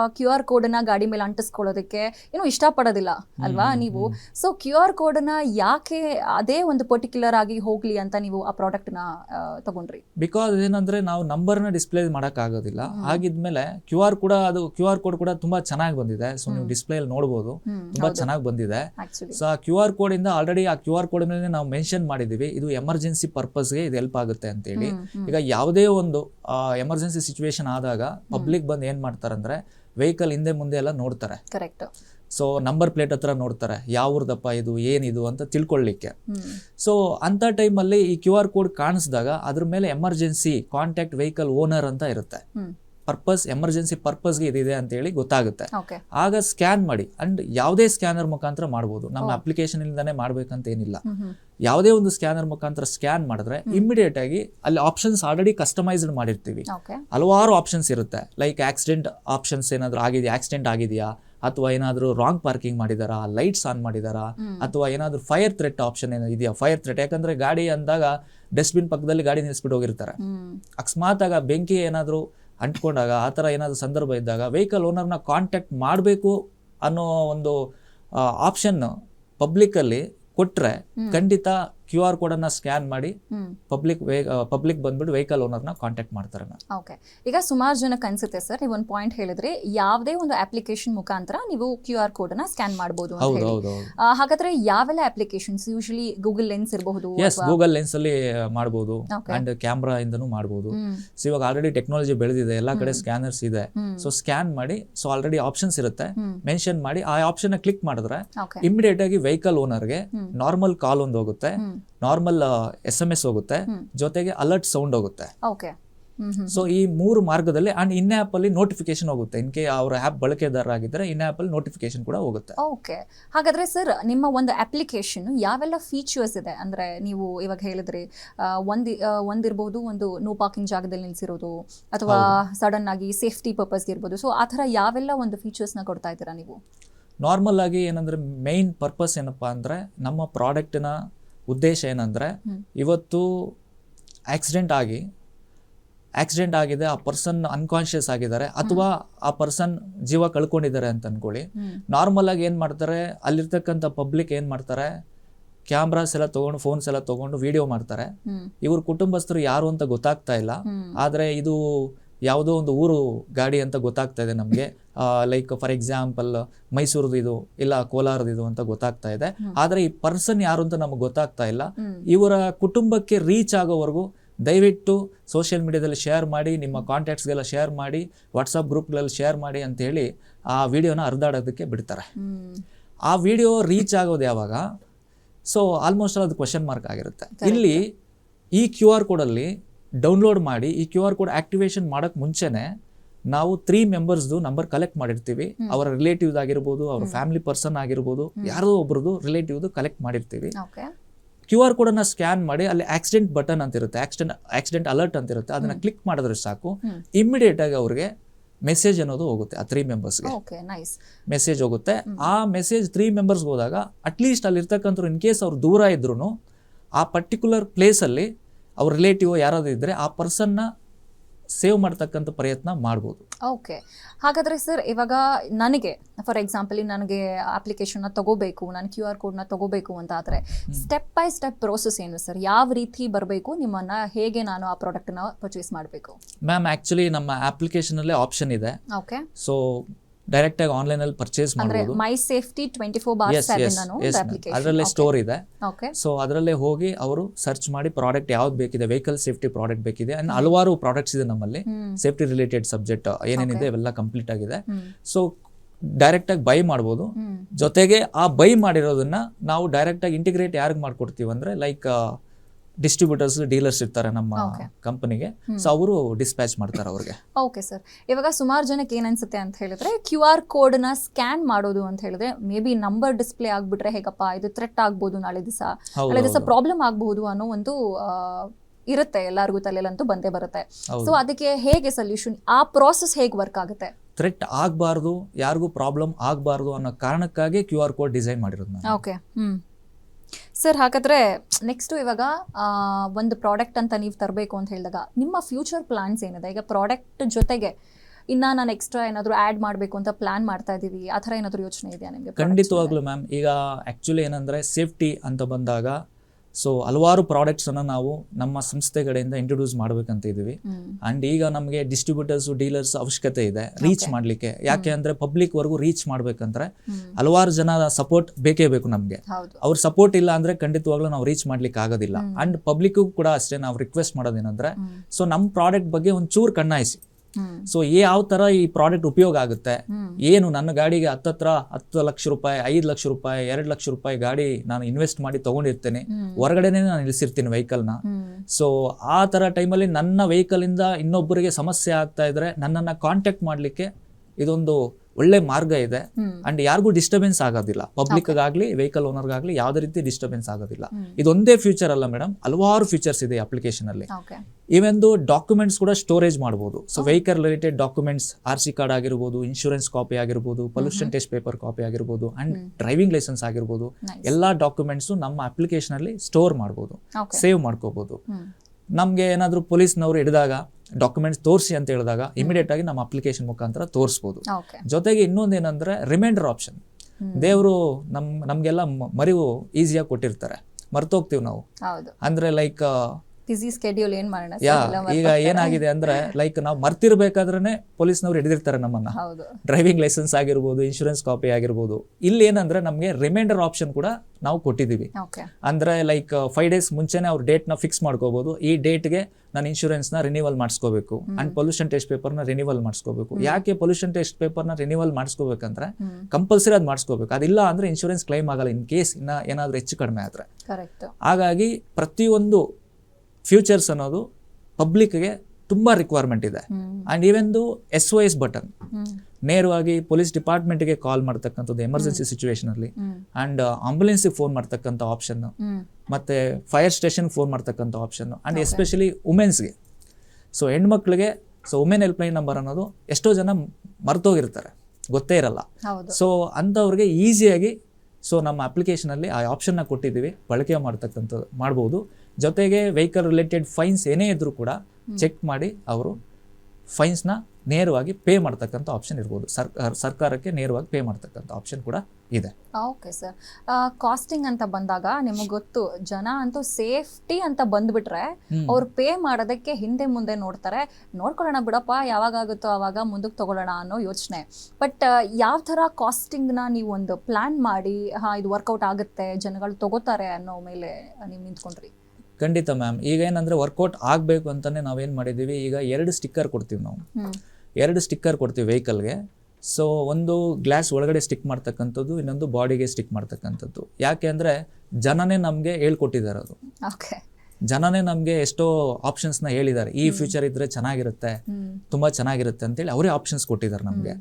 ಕ್ಯೂ ಆರ್ ಕೋಡನ್ನ ಗಾಡಿ ಮೇಲೆ ಅಂಟಿಸ್ಕೊಳ್ಳೋದಕ್ಕೆ ಏನು ಇಷ್ಟಪಡೋದಿಲ್ಲ ಅಲ್ವಾ ನೀವು? ಸೊ ಕ್ಯೂ ಆರ್ ಕೋಡನ್ನ ಯಾಕೆ ಅದೇ ಒಂದು ಪರ್ಟಿಕ್ಯುಲರ್ ಆಗಿ ಹೋಗ್ಲಿ ಅಂತ ನೀವು ಆ ಪ್ರಾಡಕ್ಟ್ನ ತಗೊಂಡ್ರಿ? ಬಿಕಾಸ್ ಏನಂದ್ರೆ ನಾವು ನಂಬರ್ನ ಡಿಸ್ಪ್ಲೇ ಮಾಡೋಕ್ಕಾಗೋದಿಲ್ಲ ಆಗಿದ್ಮೇಲೆ ಕ್ಯೂ ಆರ್ ಕೂಡ ಅದು ಕ್ಯೂ ಆರ್ ಕೋಡ್ ಕೂಡ ತುಂಬಾ ಚೆನ್ನಾಗಿ ಬಂದಿದೆ. ಸೊ ನೀವು ಡಿಸ್ಪ್ಲೇಯಲ್ಲಿ ನೋಡ್ಬೋದು. ತುಂಬಾ ಚೆನ್ನಾಗಿ ಬಂದಿದೆ. ಸೊ ಆ ಕ್ಯೂ ಆರ್ ಕೋಡ್ ಇಂದ ಆಲ್ರೆಡಿ ಆ ಕ್ಯೂ ಆರ್ ಕೋಡ್ ಮೇಲೆ ನಾವು ಮೆನ್ಷನ್ ಮಾಡಿದೀವಿ ಇದು ಎಮರ್ಜೆನ್ಸಿ ಪರ್ಪಸ್ಗೆ ಇದು ಹೆಲ್ಪ್ ಆಗುತ್ತೆ ಅಂತೇಳಿ. ಈಗ ಯಾವುದೇ ಒಂದು ಎಮರ್ಜೆನ್ಸಿ ಸಿಚುವೇಶನ್ ಆದಾಗ ಪಬ್ಲಿಕ್ ಬಂದು ಏನ್ ಮಾಡ್ತಾರಂದ್ರೆ ವೆಹಿಕಲ್ ಹಿಂದೆ ಮುಂದೆ ಎಲ್ಲ ನೋಡ್ತಾರೆ. ಕರೆಕ್ಟ್. ಸೊ ನಂಬರ್ ಪ್ಲೇಟ್ ಹತ್ರ ನೋಡ್ತಾರೆ ಯಾವ ಊರ್ದಪ್ಪ ಇದು ಏನಿದು ಅಂತ ತಿಳ್ಕೊಳ್ಳಿಕ್ಕೆ ಸೊ ಅಂಥ ಟೈಮಲ್ಲಿ ಈ ಕ್ಯೂ ಆರ್ ಕೋಡ್ ಕಾಣಿಸಿದಾಗ ಅದ್ರ ಮೇಲೆ ಎಮರ್ಜೆನ್ಸಿ ಕಾಂಟ್ಯಾಕ್ಟ್ ವೆಹಿಕಲ್ ಓನರ್ ಅಂತ ಇರುತ್ತೆ. ಪರ್ಪಸ್ ಎಮರ್ಜೆನ್ಸಿ ಪರ್ಪಸ್ಗೆ ಇದಿದೆ ಅಂತೇಳಿ ಗೊತ್ತಾಗುತ್ತೆ. ಆಗ ಸ್ಕ್ಯಾನ್ ಮಾಡಿ. ಅಂಡ್ ಯಾವುದೇ ಸ್ಕ್ಯಾನರ್ ಮುಖಾಂತರ ಮಾಡ್ಬೋದು. ನಮ್ಮ ಅಪ್ಲಿಕೇಶನ್ ಇಂದಾನೆ ಮಾಡ್ಬೇಕಂತ ಏನಿಲ್ಲ. ಯಾವುದೇ ಒಂದು ಸ್ಕ್ಯಾನರ್ ಮುಖಾಂತರ ಸ್ಕ್ಯಾನ್ ಮಾಡಿದ್ರೆ ಇಮಿಡಿಯೇಟ್ ಆಗಿ ಅಲ್ಲಿ ಆಪ್ಷನ್ಸ್ ಆಲ್ರೆಡಿ ಕಸ್ಟಮೈಸ್ಡ್ ಮಾಡಿರ್ತೀವಿ. ಹಲವಾರು ಆಪ್ಷನ್ಸ್ ಇರುತ್ತೆ. ಲೈಕ್ ಆಕ್ಸಿಡೆಂಟ್ ಆಪ್ಷನ್ಸ್ ಏನಾದರೂ ಆಗಿದೆಯಾ ಆಕ್ಸಿಡೆಂಟ್ ಆಗಿದೆಯಾ ಅಥವಾ ಏನಾದರೂ ರಾಂಗ್ ಪಾರ್ಕಿಂಗ್ ಮಾಡಿದಾರಾ ಲೈಟ್ಸ್ ಆನ್ ಮಾಡಿದಾರಾ ಅಥವಾ ಏನಾದರೂ ಫೈರ್ ಥ್ರೆಟ್ ಆಪ್ಷನ್ ಏನೋ ಇದೆಯಾ? ಫೈರ್ ಥ್ರೆಟ್ ಯಾಕಂದ್ರೆ ಗಾಡಿ ಅಂದಾಗ ಡಸ್ಟ್ಬಿನ್ ಪಕ್ಕದಲ್ಲಿ ಗಾಡಿ ನಿಲ್ಲಿಸ್ಬಿಟ್ಟು ಹೋಗಿರ್ತಾರೆ. ಅಕಸ್ಮಾತ್ ಆಗ ಬೆಂಕಿ ಏನಾದರೂ ಅಂಟ್ಕೊಂಡಾಗ ಆ ಥರ ಏನಾದರೂ ಸಂದರ್ಭ ಇದ್ದಾಗ ವೆಹಿಕಲ್ ಓನರ್ನ ಕಾಂಟ್ಯಾಕ್ಟ್ ಮಾಡಬೇಕು ಅನ್ನೋ ಒಂದು ಆಪ್ಷನ್ ಪಬ್ಲಿಕ್ಕಲ್ಲಿ ಕೊಟ್ಟರೆ ಖಂಡಿತ ಕ್ಯೂ ಆರ್ ಕೋಡನ್ನು ಸ್ಕ್ಯಾನ್ ಮಾಡಿ ಪಬ್ಲಿಕ್ ಪಬ್ಲಿಕ್ ಬಂದ್ಬಿಟ್ಟು ವೆಹಿಕಲ್ ಓನರ್ನ ಕಾಂಟ್ಯಾಕ್ಟ್ ಮಾಡ್ತಾರೆ ಮ್ಯಾಮ್. ಓಕೆ. ಈಗ ಸುಮಾರು ಜನಕ್ಕೆ ಅನ್ಸುತ್ತೆ ಸರ್ ನೀವು ಒಂದು ಪಾಯಿಂಟ್ ಹೇಳಿದ್ರಿ ಯಾವುದೇ ಒಂದು ಅಪ್ಲಿಕೇಶನ್ ಮುಖಾಂತರ ನೀವು ಕ್ಯೂ ಆರ್ ಕೋಡ್ ಅನ್ನ ಸ್ಕ್ಯಾನ್ ಮಾಡಬಹುದು ಹೌದು ಹಾಗಾದ್ರೆ ಯಾವೆಲ್ಲ ಅಪ್ಲಿಕೇಶನ್ಸ್? ಯೂಶಲಿ ಗೂಗಲ್ ಲೆನ್ಸ್ ಇರಬಹುದು ಎಸ್ ಗೂಗಲ್ ಲೆನ್ಸ್ ಅಲ್ಲಿ ಮಾಡಬಹುದು ಅಂಡ್ ಕ್ಯಾಮ್ರಾ ಇಂದನು ಮಾಡಬಹುದು ಸೊ ಇವಾಗ ಆಲ್ರೆಡಿ ಟೆಕ್ನಾಲಜಿ ಬೆಳೆದಿದೆ ಎಲ್ಲಾ ಕಡೆ ಸ್ಕ್ಯಾನರ್ಸ್ ಇದೆ. ಸೊ ಸ್ಕ್ಯಾನ್ ಮಾಡಿ ಸೊ ಆಲ್ರೆಡಿ ಆಪ್ಷನ್ಸ್ ಇರುತ್ತೆ. ಮೆನ್ಷನ್ ಮಾಡಿ ಆ ಆಪ್ಷನ್ ಕ್ಲಿಕ್ ಮಾಡಿದ್ರೆ ಇಮಿಡಿಯೇಟ್ ಆಗಿ ವೆಹಿಕಲ್ ಓನರ್ಗೆ ಗೆ ನಾರ್ಮಲ್ ಕಾಲ್ ಒಂದು ಹೋಗುತ್ತೆ. ನಾರ್ಮಲ್ ಎಸ್ ಎಂ ಎಸ್ ಹೋಗುತ್ತೆ. ಜೊತೆಗೆ ಅಲರ್ಟ್ ಸೌಂಡ್ ಹೋಗುತ್ತೆ. ಸೊ ಈ ಮೂರು ಮಾರ್ಗದಲ್ಲಿ ಅಂಡ್ ಇನ್ ಆಪ್ ಅಲ್ಲಿ ನೋಟಿಫಿಕೇಶನ್ ಹೋಗುತ್ತೆ. ಇನ್ ಕೆ ಅವರ ಆಪ್ ಬಳಕೆದಾರರಾಗಿದ್ದರೆ ಇನ್ ಆಪ್ ಅಲ್ಲಿ ನೋಟಿಫಿಕೇಶನ್ ಕೂಡ ಹೋಗುತ್ತೆ. ಓಕೆ. ಹಾಗಾದ್ರೆ ಸರ್ ನಿಮ್ಮ ಒಂದು ಅಪ್ಲಿಕೇಶನ್ ಯಾವೆಲ್ಲ ಫೀಚರ್ಸ್ ಇದೆ? ಅಂದ್ರೆ ನೀವು ಇವಾಗ ಹೇಳಿದ್ರೆ ಒಂದು ಒಂದಿರ್ಬೋದು ಒಂದು ನೋ ಪಾರ್ಕಿಂಗ್ ಜಾಗದಲ್ಲಿ ನಿಲ್ಸಿರೋದು ಅಥವಾ ಸಡನ್ ಆಗಿ ಸೇಫ್ಟಿ ಪರ್ಪಸ್ಗೆ ಇರ್ಬೋದು. ಸೊ ಆ ತರ ಯಾವೆಲ್ಲ ಒಂದು ಫೀಚರ್ಸ್ನ ಕೊಡ್ತಾ ಇದ್ದೀರಾ ನೀವು? ನಾರ್ಮಲ್ ಆಗಿ ಏನಂದ್ರೆ ಮೇನ್ ಪರ್ಪಸ್ ಏನಪ್ಪಾ ಅಂದ್ರೆ ನಮ್ಮ ಪ್ರಾಡಕ್ಟಿನ ಉದ್ದೇಶ ಏನಂದ್ರೆ ಇವತ್ತು ಆಕ್ಸಿಡೆಂಟ್ ಆಗಿ ಆಕ್ಸಿಡೆಂಟ್ ಆಗಿದೆ ಆ ಪರ್ಸನ್ ಅನ್ಕಾನ್ಷಿಯಸ್ ಆಗಿದ್ದಾರೆ ಅಥವಾ ಆ ಪರ್ಸನ್ ಜೀವ ಕಳ್ಕೊಂಡಿದ್ದಾರೆ ಅಂತ ಅನ್ಕೊಳ್ಳಿ. ನಾರ್ಮಲ್ ಆಗಿ ಏನು ಮಾಡ್ತಾರೆ ಅಲ್ಲಿರ್ತಕ್ಕಂಥ ಪಬ್ಲಿಕ್ ಏನು ಮಾಡ್ತಾರೆ ಕ್ಯಾಮ್ರಾಸ್ ಎಲ್ಲ ತೊಗೊಂಡು ಫೋನ್ಸ್ ಎಲ್ಲ ತೊಗೊಂಡು ವಿಡಿಯೋ ಮಾಡ್ತಾರೆ. ಇವ್ರ ಕುಟುಂಬಸ್ಥರು ಯಾರು ಅಂತ ಗೊತ್ತಾಗ್ತಾ ಇಲ್ಲ. ಆದರೆ ಇದು ಯಾವುದೋ ಒಂದು ಊರು ಗಾಡಿ ಅಂತ ಗೊತ್ತಾಗ್ತಾ ಇದೆ ನಮಗೆ. ಲೈಕ್ ಫಾರ್ ಎಕ್ಸಾಂಪಲ್ ಮೈಸೂರದು ಇದು ಇಲ್ಲ ಕೋಲಾರದ ಇದು ಅಂತ ಗೊತ್ತಾಗ್ತಾ ಇದೆ. ಆದರೆ ಈ ಪರ್ಸನ್ ಯಾರು ಅಂತ ನಮಗೆ ಗೊತ್ತಾಗ್ತಾ ಇಲ್ಲ. ಇವರ ಕುಟುಂಬಕ್ಕೆ ರೀಚ್ ಆಗೋವರೆಗೂ ದಯವಿಟ್ಟು ಸೋಷಿಯಲ್ ಮೀಡಿಯಾದಲ್ಲಿ ಶೇರ್ ಮಾಡಿ ನಿಮ್ಮ ಕಾಂಟ್ಯಾಕ್ಟ್ಸ್ಗೆಲ್ಲ ಶೇರ್ ಮಾಡಿ ವಾಟ್ಸಪ್ ಗ್ರೂಪ್ಗಳಲ್ಲಿ ಶೇರ್ ಮಾಡಿ ಅಂತ ಹೇಳಿ ಆ ವಿಡಿಯೋನ ಹರಿದಾಡೋದಕ್ಕೆ ಬಿಡ್ತಾರೆ. ಆ ವಿಡಿಯೋ ರೀಚ್ ಆಗೋದು ಯಾವಾಗ? ಸೊ ಆಲ್ಮೋಸ್ಟ್ ಅದು ಕ್ವಶನ್ ಮಾರ್ಕ್ ಆಗಿರುತ್ತೆ. ಇಲ್ಲಿ ಈ ಕ್ಯೂ ಆರ್ ಕೋಡಲ್ಲಿ ಡೌನ್ಲೋಡ್ ಮಾಡಿ ಈ ಕ್ಯೂ ಆರ್ ಕೋಡ್ ಆಕ್ಟಿವೇಶನ್ ಮಾಡೋಕ್ಕೆ ಮುಂಚೆನೆ ನಾವು ತ್ರೀ ಮೆಂಬರ್ಸ್ದು ನಂಬರ್ ಕಲೆಕ್ಟ್ ಮಾಡಿರ್ತೀವಿ. ಅವರ ರಿಲೇಟಿವ್ಸ್ ಆಗಿರ್ಬೋದು ಅವ್ರ ಫ್ಯಾಮಿಲಿ ಪರ್ಸನ್ ಆಗಿರ್ಬೋದು ಯಾರೋ ಒಬ್ರದ್ದು ರಿಲೇಟಿವ್ದು ಕಲೆಕ್ಟ್ ಮಾಡಿರ್ತೀವಿ. ಕ್ಯೂ ಆರ್ ಕೋಡನ್ನು ಸ್ಕ್ಯಾನ್ ಮಾಡಿ ಅಲ್ಲಿ ಆಕ್ಸಿಡೆಂಟ್ ಬಟನ್ ಅಂತ ಇರುತ್ತೆ. ಆಕ್ಸಿಡೆಂಟ್ ಆಕ್ಸಿಡೆಂಟ್ ಅಲರ್ಟ್ ಅಂತ ಇರುತ್ತೆ. ಅದನ್ನ ಕ್ಲಿಕ್ ಮಾಡಿದ್ರೆ ಸಾಕು. ಇಮ್ಮಿಡಿಯೇಟ್ ಇಮಿಡಿಯೇಟ್ ಆಗಿ ಅವ್ರಿಗೆ ಮೆಸೇಜ್ ಅನ್ನೋದು ಹೋಗುತ್ತೆ ಆ ತ್ರೀ ಮೆಂಬರ್ಸ್ಗೆ ಓಕೆ ನೈಸ್ ಮೆಸೇಜ್ ಹೋಗುತ್ತೆ. ಆ ಮೆಸೇಜ್ ತ್ರೀ ಮೆಂಬರ್ಸ್ಗೆ ಹೋದಾಗ ಅಟ್ಲೀಸ್ಟ್ ಅಲ್ಲಿ ಇರ್ತಕ್ಕಂಥ ಇನ್ ಕೇಸ್ ಅವ್ರು ದೂರ ಇದ್ರು ಆ ಪರ್ಟಿಕ್ಯುಲರ್ ಪ್ಲೇಸಲ್ಲಿ ಅವ್ರ ರಿಲೇಟಿವ್ ಯಾರಾದ್ರು ಇದ್ದರೆ ಆ ಪರ್ಸನ್ನ ಸೇವ್ ಮಾಡ್ತಕ್ಕಂಥ ಪ್ರಯತ್ನ ಮಾಡ್ಬೋದು. ಓಕೆ ಹಾಗಾದರೆ ಸರ್ ಇವಾಗ ನನಗೆ ಫಾರ್ ಎಕ್ಸಾಂಪಲ್ ನನಗೆ ಅಪ್ಲಿಕೇಶನ್ನ ತಗೋಬೇಕು ನಾನು ಕ್ಯೂ ಆರ್ ಕೋಡ್ನ ತಗೋಬೇಕು ಅಂತ ಆದರೆ ಸ್ಟೆಪ್ ಬೈ ಸ್ಟೆಪ್ ಪ್ರೋಸೆಸ್ ಏನು ಸರ್ ಯಾವ ರೀತಿ ಬರಬೇಕು ನಿಮ್ಮನ್ನು ಹೇಗೆ ನಾನು ಆ ಪ್ರಾಡಕ್ಟ್ನ ಪರ್ಚೇಸ್ ಮಾಡಬೇಕು? ಮ್ಯಾಮ್ ಆ್ಯಕ್ಚುಲಿ ನಮ್ಮ ಅಪ್ಲಿಕೇಶನಲ್ಲೇ ಆಪ್ಷನ್ ಇದೆ. ಓಕೆ ಸೊ ಡೈರೆಕ್ಟಾಗಿ ಆನ್ಲೈನಲ್ಲಿ ಪರ್ಚೇಸ್ ಅಂದ್ರೆ ಮಾಡ್ಬೋದು. My safety twenty four bar ಅದರಲ್ಲೇ ಸ್ಟೋರ್ ಇದೆ. ಸೊ ಅದರಲ್ಲೇ ಹೋಗಿ ಅವರು ಸರ್ಚ್ ಮಾಡಿ ಪ್ರಾಡಕ್ಟ್ ಯಾವ್ದು ಬೇಕಿದೆ ವೆಹಿಕಲ್ ಸೇಫ್ಟಿ ಪ್ರಾಡಕ್ಟ್ ಬೇಕಿದೆ. ಅಂಡ್ ಹಲವಾರು ಪ್ರಾಡಕ್ಟ್ಸ್ ಇದೆ ನಮ್ಮಲ್ಲಿ. ಸೇಫ್ಟಿ ರಿಲೇಟೆಡ್ ಸಬ್ಜೆಕ್ಟ್ ಏನೇನಿದೆ ಇವೆಲ್ಲ ಕಂಪ್ಲೀಟ್ ಆಗಿದೆ. ಸೊ ಡೈರೆಕ್ಟ್ ಡೈರೆಕ್ಟಾಗಿ ಬೈ ಮಾಡ್ಬೋದು. ಜೊತೆಗೆ ಆ ಬೈ ಮಾಡಿರೋದನ್ನ ನಾವು ಡೈರೆಕ್ಟಾಗಿ ಇಂಟಿಗ್ರೇಟ್ ಯಾರಿಗೆ ಮಾಡ್ಕೊಡ್ತೀವಿ ಅಂದ್ರೆ ಲೈಕ್ ಡಿಸ್ಟ್ರಿಬ್ಯೂಟರ್ಸ್ ಡೀಲರ್ಸ್ ಇರ್ತಾರೆ ನಮ್ಮ ಕಂಪನಿಗೆ ಸೊ ಅವರು ಡಿಸ್ಪ್ಯಾಚ್ ಮಾಡ್ತಾರೆ ಅವ್ರಿಗೆ. ಓಕೆ ಸರ್ ಇವಾಗ ಸುಮಾರು ಜನಕ್ಕೆ ಏನ್ ಅನ್ಸುತ್ತೆ ಅಂತ ಹೇಳಿದ್ರೆ ಕ್ಯೂ ಆರ್ ಕೋಡ್ನ ಸ್ಕ್ಯಾನ್ ಮಾಡೋದು ಅಂತ ಹೇಳಿದ್ರೆ ಮೇ ಬಿ ನಂಬರ್ ಡಿಸ್ಪ್ಲೇ ಆಗ್ಬಿಟ್ರೆ ಹೇಗಪ್ಪ ಇದು ಥ್ರೆಟ್ ಆಗ್ಬೋದು ನಾಳೆ ದಿವಸ ನಾಳೆ ದಿವಸ ಪ್ರಾಬ್ಲಮ್ ಆಗಬಹುದು ಅನ್ನೋ ಒಂದು ಇರುತ್ತೆ ಎಲ್ಲರಿಗೂ ತಲೆಯಲ್ಲಂತೂ ಬಂದೇ ಬರುತ್ತೆ. ಸೊ ಅದಕ್ಕೆ ಹೇಗೆ ಸೊಲ್ಯೂಷನ್ ಆ ಪ್ರಾಸೆಸ್ ಹೇಗೆ ವರ್ಕ್ ಆಗುತ್ತೆ? ಥ್ರೆಟ್ ಆಗಬಾರ್ದು ಯಾರಿಗೂ ಪ್ರಾಬ್ಲಮ್ ಆಗಬಾರ್ದು ಅನ್ನೋ ಕಾರಣಕ್ಕಾಗಿ ಕ್ಯೂ ಆರ್ ಕೋಡ್ ಡಿಸೈನ್ ಮಾಡಿರೋದು ಓಕೆ ಹ್ಮ್. ಸರ್ ಹಾಗಾದ್ರೆ ನೆಕ್ಸ್ಟು ಇವಾಗ ಒಂದು ಪ್ರಾಡಕ್ಟ್ ಅಂತ ನೀವು ತರಬೇಕು ಅಂತ ಹೇಳಿದಾಗ ನಿಮ್ಮ ಫ್ಯೂಚರ್ ಪ್ಲಾನ್ಸ್ ಏನಿದೆ? ಈಗ ಪ್ರಾಡಕ್ಟ್ ಜೊತೆಗೆ ಇನ್ನ ನಾನು ಎಕ್ಸ್ಟ್ರಾ ಏನಾದರೂ ಆ್ಯಡ್ ಮಾಡಬೇಕು ಅಂತ ಪ್ಲಾನ್ ಮಾಡ್ತಾ ಇದ್ದೀವಿ ಆ ಥರ ಏನಾದರೂ ಯೋಚನೆ ಇದೆಯಾ ನಿಮಗೆ ಖಂಡಿತವಾಗ್ಲೂ ಮ್ಯಾಮ್ ಈಗ ಆ್ಯಕ್ಚುಲಿ ಏನಂದರೆ ಸೇಫ್ಟಿ ಅಂತ ಬಂದಾಗ ಸೊ ಹಲವಾರು ಪ್ರಾಡಕ್ಟ್ಸನ್ನು ನಾವು ನಮ್ಮ ಸಂಸ್ಥೆ ಕಡೆಯಿಂದ ಇಂಟ್ರೊಡ್ಯೂಸ್ ಮಾಡ್ಬೇಕಂತ ಇದ್ದೀವಿ. ಆ್ಯಂಡ್ ಅಂಡ್ ಈಗ ನಮಗೆ ಡಿಸ್ಟ್ರಿಬ್ಯೂಟರ್ಸ್ ಡೀಲರ್ಸ್ ಅವಶ್ಯಕತೆ ಇದೆ. ರೀಚ್ ಮಾಡಲಿಕ್ಕೆ. ಯಾಕೆ ಅಂದರೆ ಪಬ್ಲಿಕ್ವರೆಗೂ ರೀಚ್ ಮಾಡ್ಬೇಕಂದ್ರೆ ಹಲವಾರು ಜನ ಸಪೋರ್ಟ್ ಬೇಕೇ ಬೇಕು ನಮಗೆ. ಅವ್ರ ಸಪೋರ್ಟ್ ಇಲ್ಲ ಅಂದ್ರೆ ಖಂಡಿತವಾಗ್ಲೂ ನಾವು ರೀಚ್ ಮಾಡ್ಲಿಕ್ಕೆ ಆಗೋದಿಲ್ಲ. ಅಂಡ್ ಪಬ್ಲಿಕ್ಗೂ ಕೂಡ ಅಷ್ಟೇ ನಾವು ರಿಕ್ವೆಸ್ಟ್ ಮಾಡೋದೇನಂದ್ರೆ ಸೊ ನಮ್ಮ ಪ್ರಾಡಕ್ಟ್ ಬಗ್ಗೆ ಒಂಚೂರು ಕಣ್ಣಾಯಿಸಿ. ಸೊ ಯಾವ ತರ ಈ ಪ್ರಾಡಕ್ಟ್ ಉಪಯೋಗ ಆಗುತ್ತೆ? ಏನು ನನ್ನ ಗಾಡಿಗೆ ಹತ್ತತ್ರ ಹತ್ತು ಲಕ್ಷ ರೂಪಾಯಿ ಐದು ಲಕ್ಷ ರೂಪಾಯಿ ಎರಡು ಲಕ್ಷ ರೂಪಾಯಿ ಗಾಡಿ ನಾನು ಇನ್ವೆಸ್ಟ್ ಮಾಡಿ ತಗೊಂಡಿರ್ತೇನೆ. ಹೊರಗಡೆನೆ ನಾನು ನಿಲ್ಲಿಸಿರ್ತೀನಿ ವೆಹಿಕಲ್ನ ನ. ಸೊ ಆ ತರ ಟೈಮಲ್ಲಿ ನನ್ನ ವೆಹಿಕಲ್ ಇಂದ ಇನ್ನೊಬ್ಬರಿಗೆ ಸಮಸ್ಯೆ ಆಗ್ತಾ ಇದ್ರೆ ನನ್ನನ್ನು ಕಾಂಟ್ಯಾಕ್ಟ್ ಮಾಡಲಿಕ್ಕೆ ಇದೊಂದು ಒಳ್ಳೆ ಮಾರ್ಗ ಇದೆ. ಅಂಡ್ ಯಾರಿಗೂ ಡಿಸ್ಟರ್ಬೆನ್ಸ್ ಆಗೋದಿಲ್ಲ. ಪಬ್ಲಿಕ್ ಆಗಲಿ ವೆಹಿಕಲ್ ಓನರ್ಗಾಗ್ಲಿ ಯಾವುದೇ ರೀತಿ ಡಿಸ್ಟರ್ಬೆನ್ಸ್ ಆಗೋದಿಲ್ಲ. ಇದೊಂದೇ ಫ್ಯೂಚರ್ ಅಲ್ಲ ಮೇಡಮ್ ಹಲವಾರು ಫ್ಯೂಚರ್ಸ್ ಇದೆ ಅಪ್ಲಿಕೇಶನ್ ಅಲ್ಲಿ. ಇವೆಂದು ಡಾಕ್ಯುಮೆಂಟ್ಸ್ ಕೂಡ ಸ್ಟೋರೇಜ್ ಮಾಡ್ಬೋದು. So vehicle related documents R C card ಆಗಿರ್ಬೋದು ಇನ್ಶೂರೆನ್ಸ್ ಕಾಪಿ ಆಗಿರ್ಬೋದು ಪೊಲ್ಯೂಷನ್ ಟೆಸ್ಟ್ ಪೇಪರ್ ಕಾಪಿ ಆಗಿರ್ಬೋದು ಅಂಡ್ ಡ್ರೈವಿಂಗ್ ಲೈಸೆನ್ಸ್ ಆಗಿರ್ಬೋದು. ಎಲ್ಲ ಡಾಕ್ಯುಮೆಂಟ್ಸು ನಮ್ಮ ಅಪ್ಲಿಕೇಶನ್ ಅಲ್ಲಿ ಸ್ಟೋರ್ ಮಾಡಬಹುದು ಸೇವ್ ಮಾಡ್ಕೋಬಹುದು ನಮಗೆ ಏನಾದರೂ ಪೊಲೀಸ್ನವರು ಹಿಡಿದಾಗ ಡಾಕ್ಯುಮೆಂಟ್ಸ್ ತೋರಿಸಿ ಅಂತ ಹೇಳಿದಾಗ ಇಮಿಡಿಯೇಟ್ ಆಗಿ ನಮ್ಮ ಅಪ್ಲಿಕೇಶನ್ ಮುಖಾಂತರ ತೋರಿಸ್ಬೋದು. ಜೊತೆಗೆ ಇನ್ನೊಂದು ಏನಂದ್ರೆ ರಿಮೈಂಡರ್ ಆಪ್ಷನ್. ದೇವರು ನಮ್ ನಮಗೆಲ್ಲ ಮರಿವು ಈಸಿಯಾಗಿ ಕೊಟ್ಟಿರ್ತಾರೆ. ಮರ್ತೋಗ್ತೀವಿ ನಾವು. ಅಂದ್ರೆ ಲೈಕ್ ಬಿಸಿ ಸ್ಕೆಡ್ಯೂಲ್ ಏನ್ ಮಾಡೋಣ? ಯಾ ಈಗ ಏನಾಗಿದೆ ಅಂದ್ರೆ ಲೈಕ್ ನಾವು ಮರ್ತಿರ್ಬೇಕಾದ್ರೆ ಪೊಲೀಸ್ನವ್ರು ಹಿಡಿದಿರ್ತಾರೆ ನಮ್ಮನ್ನ. ಡ್ರೈವಿಂಗ್ ಲೈಸೆನ್ಸ್ ಆಗಿರ್ಬೋದು ಇನ್ಶೂರೆನ್ಸ್ ಕಾಪಿ ಆಗಿರ್ಬೋದು. ಇಲ್ಲಿ ಏನಂದ್ರೆ ನಮಗೆ ರಿಮೈಂಡರ್ ಆಪ್ಷನ್ ಕೂಡ ನಾವು ಕೊಟ್ಟಿದ್ದೀವಿ. ಅಂದ್ರೆ ಲೈಕ್ ಫೈವ್ ಡೇಸ್ ಮುಂಚೆನೆ ಅವ್ರ ನ ಫಿಕ್ಸ್ ಮಾಡ್ಕೋಬಹುದು ಈ ಡೇಟ್ಗೆ ನಾನು ನ ರಿನಿವಲ್ ಮಾಡಿಸ್ಕೋಬೇಕು. ಅಂಡ್ ಪೊಲ್ಯೂಷನ್ ಟೆಸ್ಟ್ ಪೇಪರ್ನ ರಿನಿವಲ್ ಮಾಡಿಸ್ಕೋಬೇಕು. ಯಾಕೆ ಪೊಲ್ಯೂಷನ್ ಟೆಸ್ಟ್ ಪೇಪರ್ನ ರಿನಿವಲ್ ಮಾಡಿಸ್ಕೋಬೇಕಂದ್ರೆ ಕಂಪಲ್ಸರಿ ಅದು ಮಾಡಿಸ್ಕೋಬೇಕು. ಅದಿಲ್ಲ ಅಂದ್ರೆ ಇನ್ಶೂರೆನ್ಸ್ ಕ್ಲೈಮ್ ಆಗಲ್ಲ. ಇನ್ ಕೇಸ್ ಇನ್ನ ಏನಾದ್ರೂ ಹೆಚ್ಚು ಕಡಿಮೆ ಆದ್ರೆ. ಹಾಗಾಗಿ ಪ್ರತಿಯೊಂದು ಫ್ಯೂಚರ್ಸ್ ಅನ್ನೋದು ಪಬ್ಲಿಕ್ಗೆ ತುಂಬ ರಿಕ್ವೈರ್ಮೆಂಟ್ ಇದೆ. ಆ್ಯಂಡ್ ಆ್ಯಂಡ್ ಈವೆನ್ದು ಎಸ್ ಒ ಎಸ್ ಬಟನ್ ನೇರವಾಗಿ ಪೊಲೀಸ್ ಡಿಪಾರ್ಟ್ಮೆಂಟ್ಗೆ ಕಾಲ್ ಮಾಡ್ತಕ್ಕಂಥದ್ದು ಎಮರ್ಜೆನ್ಸಿ ಸಿಚುವೇಶನಲ್ಲಿ ಅಲ್ಲಿ ಆ್ಯಂಡ್ ಆಂಬುಲೆನ್ಸಿಗೆ ಫೋನ್ ಮಾಡ್ತಕ್ಕಂಥ ಆಪ್ಷನ್ನು ಮತ್ತು ಫೈರ್ ಸ್ಟೇಷನ್ ಫೋನ್ ಮಾಡ್ತಕ್ಕಂಥ ಆಪ್ಷನ್ನು ಆ್ಯಂಡ್ ಎಸ್ಪೆಷಲಿ ವುಮೆನ್ಸ್ಗೆ ಸೊ ಹೆಣ್ಮಕ್ಳಿಗೆ ಸೊ ವುಮೆನ್ ಹೆಲ್ಪ್ಲೈನ್ ನಂಬರ್ ಅನ್ನೋದು ಎಷ್ಟೋ ಜನ ಮರ್ತೋಗಿರ್ತಾರೆ. ಗೊತ್ತೇ ಇರಲ್ಲ. ಸೊ ಅಂಥವ್ರಿಗೆ ಈಸಿಯಾಗಿ ಸೊ ನಮ್ಮ ಅಪ್ಲಿಕೇಶನಲ್ಲಿ ಆ ಆಪ್ಷನ್ನ ಕೊಟ್ಟಿದ್ದೀವಿ ಬಳಕೆ ಮಾಡ್ತಕ್ಕಂಥದ್ದು ಮಾಡ್ಬೋದು. ಜೊತೆಗೆ ವೆಹಿಕಲ್ ರಿಲೇಟೆಡ್ ಫೈನ್ಸ್ ಏನೇ ಇದ್ದರೂ ಕೂಡ ಚೆಕ್ ಮಾಡಿ ಅವರು ಫೈನ್ಸ್ನ ನೇರವಾಗಿ ಪೇ ಮಾಡ್ತಕ್ಕಂಥ ಆಪ್ಷನ್ ಇರ್ಬೋದು. ಸರ್ಕಾರ ಸರ್ಕಾರಕ್ಕೆ ನೇರವಾಗಿ ಪೇ ಮಾಡ್ತಕ್ಕಂಥ ಆಪ್ಷನ್ ಕೂಡ ಇದೆ. ಓಕೆ ಸರ್ ಕಾಸ್ಟಿಂಗ್ ಅಂತ ಬಂದಾಗ ನಿಮಗೆ ಗೊತ್ತು ಜನ ಅಂತೂ ಸೇಫ್ಟಿ ಅಂತ ಬಂದ್ಬಿಟ್ರೆ. ಅವ್ರು ಪೇ ಮಾಡೋದಕ್ಕೆ ಹಿಂದೆ ಮುಂದೆ ನೋಡ್ತಾರೆ. ನೋಡ್ಕೊಳ್ಳೋಣ ಬಿಡಪ್ಪ ಯಾವಾಗ ಆಗುತ್ತೋ ಆವಾಗ ಮುಂದಕ್ಕೆ ತಗೊಳ್ಳೋಣ ಅನ್ನೋ ಯೋಚನೆ. ಬಟ್ ಯಾವ ಥರ ಕಾಸ್ಟಿಂಗ್ನ ನೀವು ಒಂದು ಪ್ಲಾನ್ ಮಾಡಿ ಹಾಂ ಇದು ವರ್ಕೌಟ್ ಆಗುತ್ತೆ ಜನಗಳು ತಗೋತಾರೆ ಅನ್ನೋ ಮೇಲೆ ನೀವು ನಿಂತ್ಕೊಂಡ್ರಿ? ಖಂಡಿತ ಮ್ಯಾಮ್. ಈಗ ಏನಂದ್ರೆ ವರ್ಕೌಟ್ ಆಗಬೇಕು ಅಂತಲೇ ನಾವೇನು ಮಾಡಿದ್ದೀವಿ ಈಗ ಎರಡು ಸ್ಟಿಕ್ಕರ್ ಕೊಡ್ತೀವಿ ನಾವು. ಎರಡು ಸ್ಟಿಕ್ಕರ್ ಕೊಡ್ತೀವಿ ವೆಹಿಕಲ್ಗೆ ಸೊ ಒಂದು ಗ್ಲಾಸ್ ಒಳಗಡೆ ಸ್ಟಿಕ್ ಮಾಡ್ತಕ್ಕಂಥದ್ದು ಇನ್ನೊಂದು ಬಾಡಿಗೆ ಸ್ಟಿಕ್ ಮಾಡ್ತಕ್ಕಂಥದ್ದು. ಯಾಕೆ ಅಂದರೆ ಜನನೇ ನಮಗೆ ಹೇಳ್ಕೊಟ್ಟಿದ್ದಾರೆ ಅದು. ಓಕೆ ಜನನೇ ನಮಗೆ ಎಷ್ಟೋ ಆಪ್ಷನ್ಸ್ನ ಹೇಳಿದ್ದಾರೆ. ಈ ಫ್ಯೂಚರ್ ಇದ್ರೆ ಚೆನ್ನಾಗಿರುತ್ತೆ ತುಂಬಾ ತುಂಬ ಚೆನ್ನಾಗಿರುತ್ತೆ ಅಂತೇಳಿ ಅವರೇ ಆಪ್ಷನ್ಸ್ ಕೊಟ್ಟಿದ್ದಾರೆ ನಮಗೆ.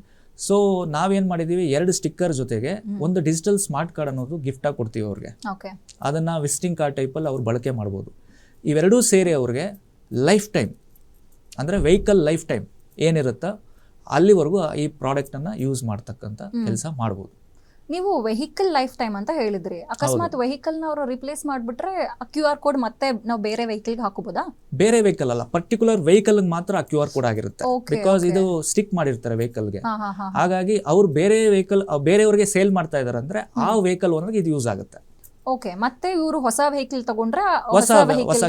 ಸೊ ನಾವೇನು ಮಾಡಿದ್ದೀವಿ ಎರಡು ಸ್ಟಿಕ್ಕರ್ ಜೊತೆಗೆ ಒಂದು ಡಿಜಿಟಲ್ ಸ್ಮಾರ್ಟ್ ಕಾರ್ಡ್ ಅನ್ನೋದು ಗಿಫ್ಟಾಗಿ ಕೊಡ್ತೀವಿ ಅವ್ರಿಗೆ. ಅದನ್ನು ವಿಸಿಟಿಂಗ್ ಕಾರ್ಡ್ ಟೈಪಲ್ಲಿ ಅವ್ರು ಬಳಕೆ ಮಾಡ್ಬೋದು. ಇವೆರಡೂ ಸೇರಿ ಅವ್ರಿಗೆ ಲೈಫ್ ಟೈಮ್ ಅಂದರೆ ವೆಹಿಕಲ್ ಲೈಫ್ ಟೈಮ್ ಏನಿರುತ್ತೋ ಅಲ್ಲಿವರೆಗೂ ಈ ಪ್ರಾಡಕ್ಟನ್ನು ಯೂಸ್ ಮಾಡ್ತಕ್ಕಂಥ ಕೆಲಸ ಮಾಡ್ಬೋದು. ನೀವು ವೆಹಿಕಲ್ ಲೈಫ್ ಟೈಮ್ ಅಂತ ಹೇಳಿದ್ರಿ. ಅಕಸ್ಮಾತ್ ವೆಹಿಕಲ್ನ ಅವರು ರಿಪ್ಲೇಸ್ ಮಾಡ್ಬಿಟ್ರೆ ಕ್ಯೂ ಆರ್ ಕೋಡ್ ಮತ್ತೆ ನಾವು ಬೇರೆ ವೆಹಿಕಲ್ಗೆ ಹಾಕೋಬೋದಾ? ಬೇರೆ ವೆಹಿಕಲ್ ಅಲ್ಲ ಪರ್ಟಿಕ್ಯುಲರ್ ವೆಹಿಕಲ್ ಮಾತ್ರ ಕ್ಯೂ ಆರ್ ಕೋಡ್ ಆಗಿರುತ್ತೆ. ಬಿಕಾಸ್ ಇದು ಸ್ಟಿಕ್ ಮಾಡಿರ್ತಾರೆ ವೆಹಿಕಲ್ಗೆ. ಹಾಗಾಗಿ ಅವ್ರು ಬೇರೆ ವೆಹಿಕಲ್ ಬೇರೆಯವ್ರಿಗೆ ಸೇಲ್ ಮಾಡ್ತಾ ಇದಾರೆ ಅಂದ್ರೆ ಆ ವೆಹಿಕಲ್ ಓನರ್ಗೆ ಇದು ಯೂಸ್ ಆಗುತ್ತೆ. ಓಕೆ ಮತ್ತೆ ಇವರು ಹೊಸ ವೆಹಿಕಲ್ ತಗೊಂಡ್ರೆ ಹೊಸ ಹೊಸ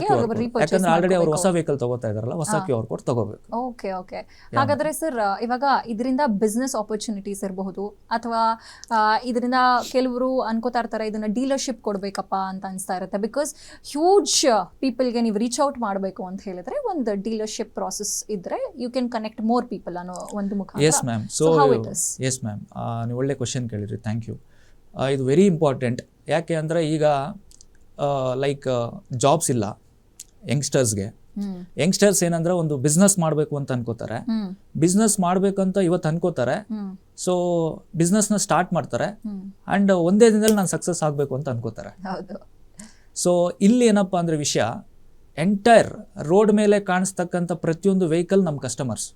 ಯಾಕಂದ್ರೆ ಆಲ್ರೆಡಿ ಅವರು ಹೊಸ ವೆಹಿಕಲ್ ತಗೋತಾ ಇದಾರಲ್ಲ ಹೊಸ ಕ್ಯೂ ಆರ್ ಕೋಡ್ ತಗೋಬೇಕು. Okay okay. ಹಾಗಾದ್ರೆ ಸರ್ ಇವಾಗ ಇದರಿಂದ ಬಿಸ್ನೆಸ್ ಆಪರ್ಚುನಿಟೀಸ್ ಇರಬಹುದು ಅಥವಾ ಇದರಿಂದ ಕೆಲವರು ಅನ್ಕೋತಾ ಇರ್ತಾರೆ ಇದನ್ನ ಡೀಲರ್ಶಿಪ್ ಕೊಡ್ಬೇಕಪ್ಪ ಅಂತ ಅನ್ಸ್ತಾ ಇರುತ್ತೆ. ಬಿಕಾಸ್ ಹ್ಯೂಜ್ ಪೀಪಲ್ಗೆ ನೀವು ರೀಚ್ ಔಟ್ ಮಾಡಬೇಕು ಅಂತ ಹೇಳಿದ್ರೆ ಒಂದು ಡೀಲರ್ಶಿಪ್ ಪ್ರಾಸೆಸ್ ಇದ್ರೆ you can connect more people ಅನ್ನೋ ಒಂದು ಮುಖ yes ma'am so? Yes ma'am ನೀವು ಒಳ್ಳೆ ಕ್ವಶನ್ ಕೇಳಿದ್ರಿ. ಥ್ಯಾಂಕ್ ಯು ಇದು ವೆರಿ ಇಂಪಾರ್ಟೆಂಟ್ ಯಾಕೆ ಅಂದರೆ ಈಗ ಲೈಕ್ ಜಾಬ್ಸ್ ಇಲ್ಲ ಯಂಗ್ಸ್ಟರ್ಸ್ಗೆ ಯಂಗ್ಸ್ಟರ್ಸ್ ಏನಂದ್ರೆ ಒಂದು ಬಿಸ್ನೆಸ್ ಮಾಡಬೇಕು ಅಂತ ಅನ್ಕೋತಾರೆ. ಬಿಸ್ನೆಸ್ ಮಾಡಬೇಕಂತ ಇವತ್ತು ಅನ್ಕೋತಾರೆ. ಸೊ ಬಿಸ್ನೆಸ್ನ ಸ್ಟಾರ್ಟ್ ಮಾಡ್ತಾರೆ. ಅಂಡ್ ಒಂದೇ ದಿನದಲ್ಲಿ ನಾನು ಸಕ್ಸಸ್ ಆಗಬೇಕು ಅಂತ ಅನ್ಕೋತಾರೆ. ಸೊ ಇಲ್ಲಿ ಏನಪ್ಪ ಅಂದರೆ ವಿಷಯ ಎಂಟೈರ್ ರೋಡ್ ಮೇಲೆ ಕಾಣಿಸ್ತಕ್ಕಂಥ ಪ್ರತಿಯೊಂದು ವೆಹಿಕಲ್ ನಮ್ಮ ಕಸ್ಟಮರ್ಸ್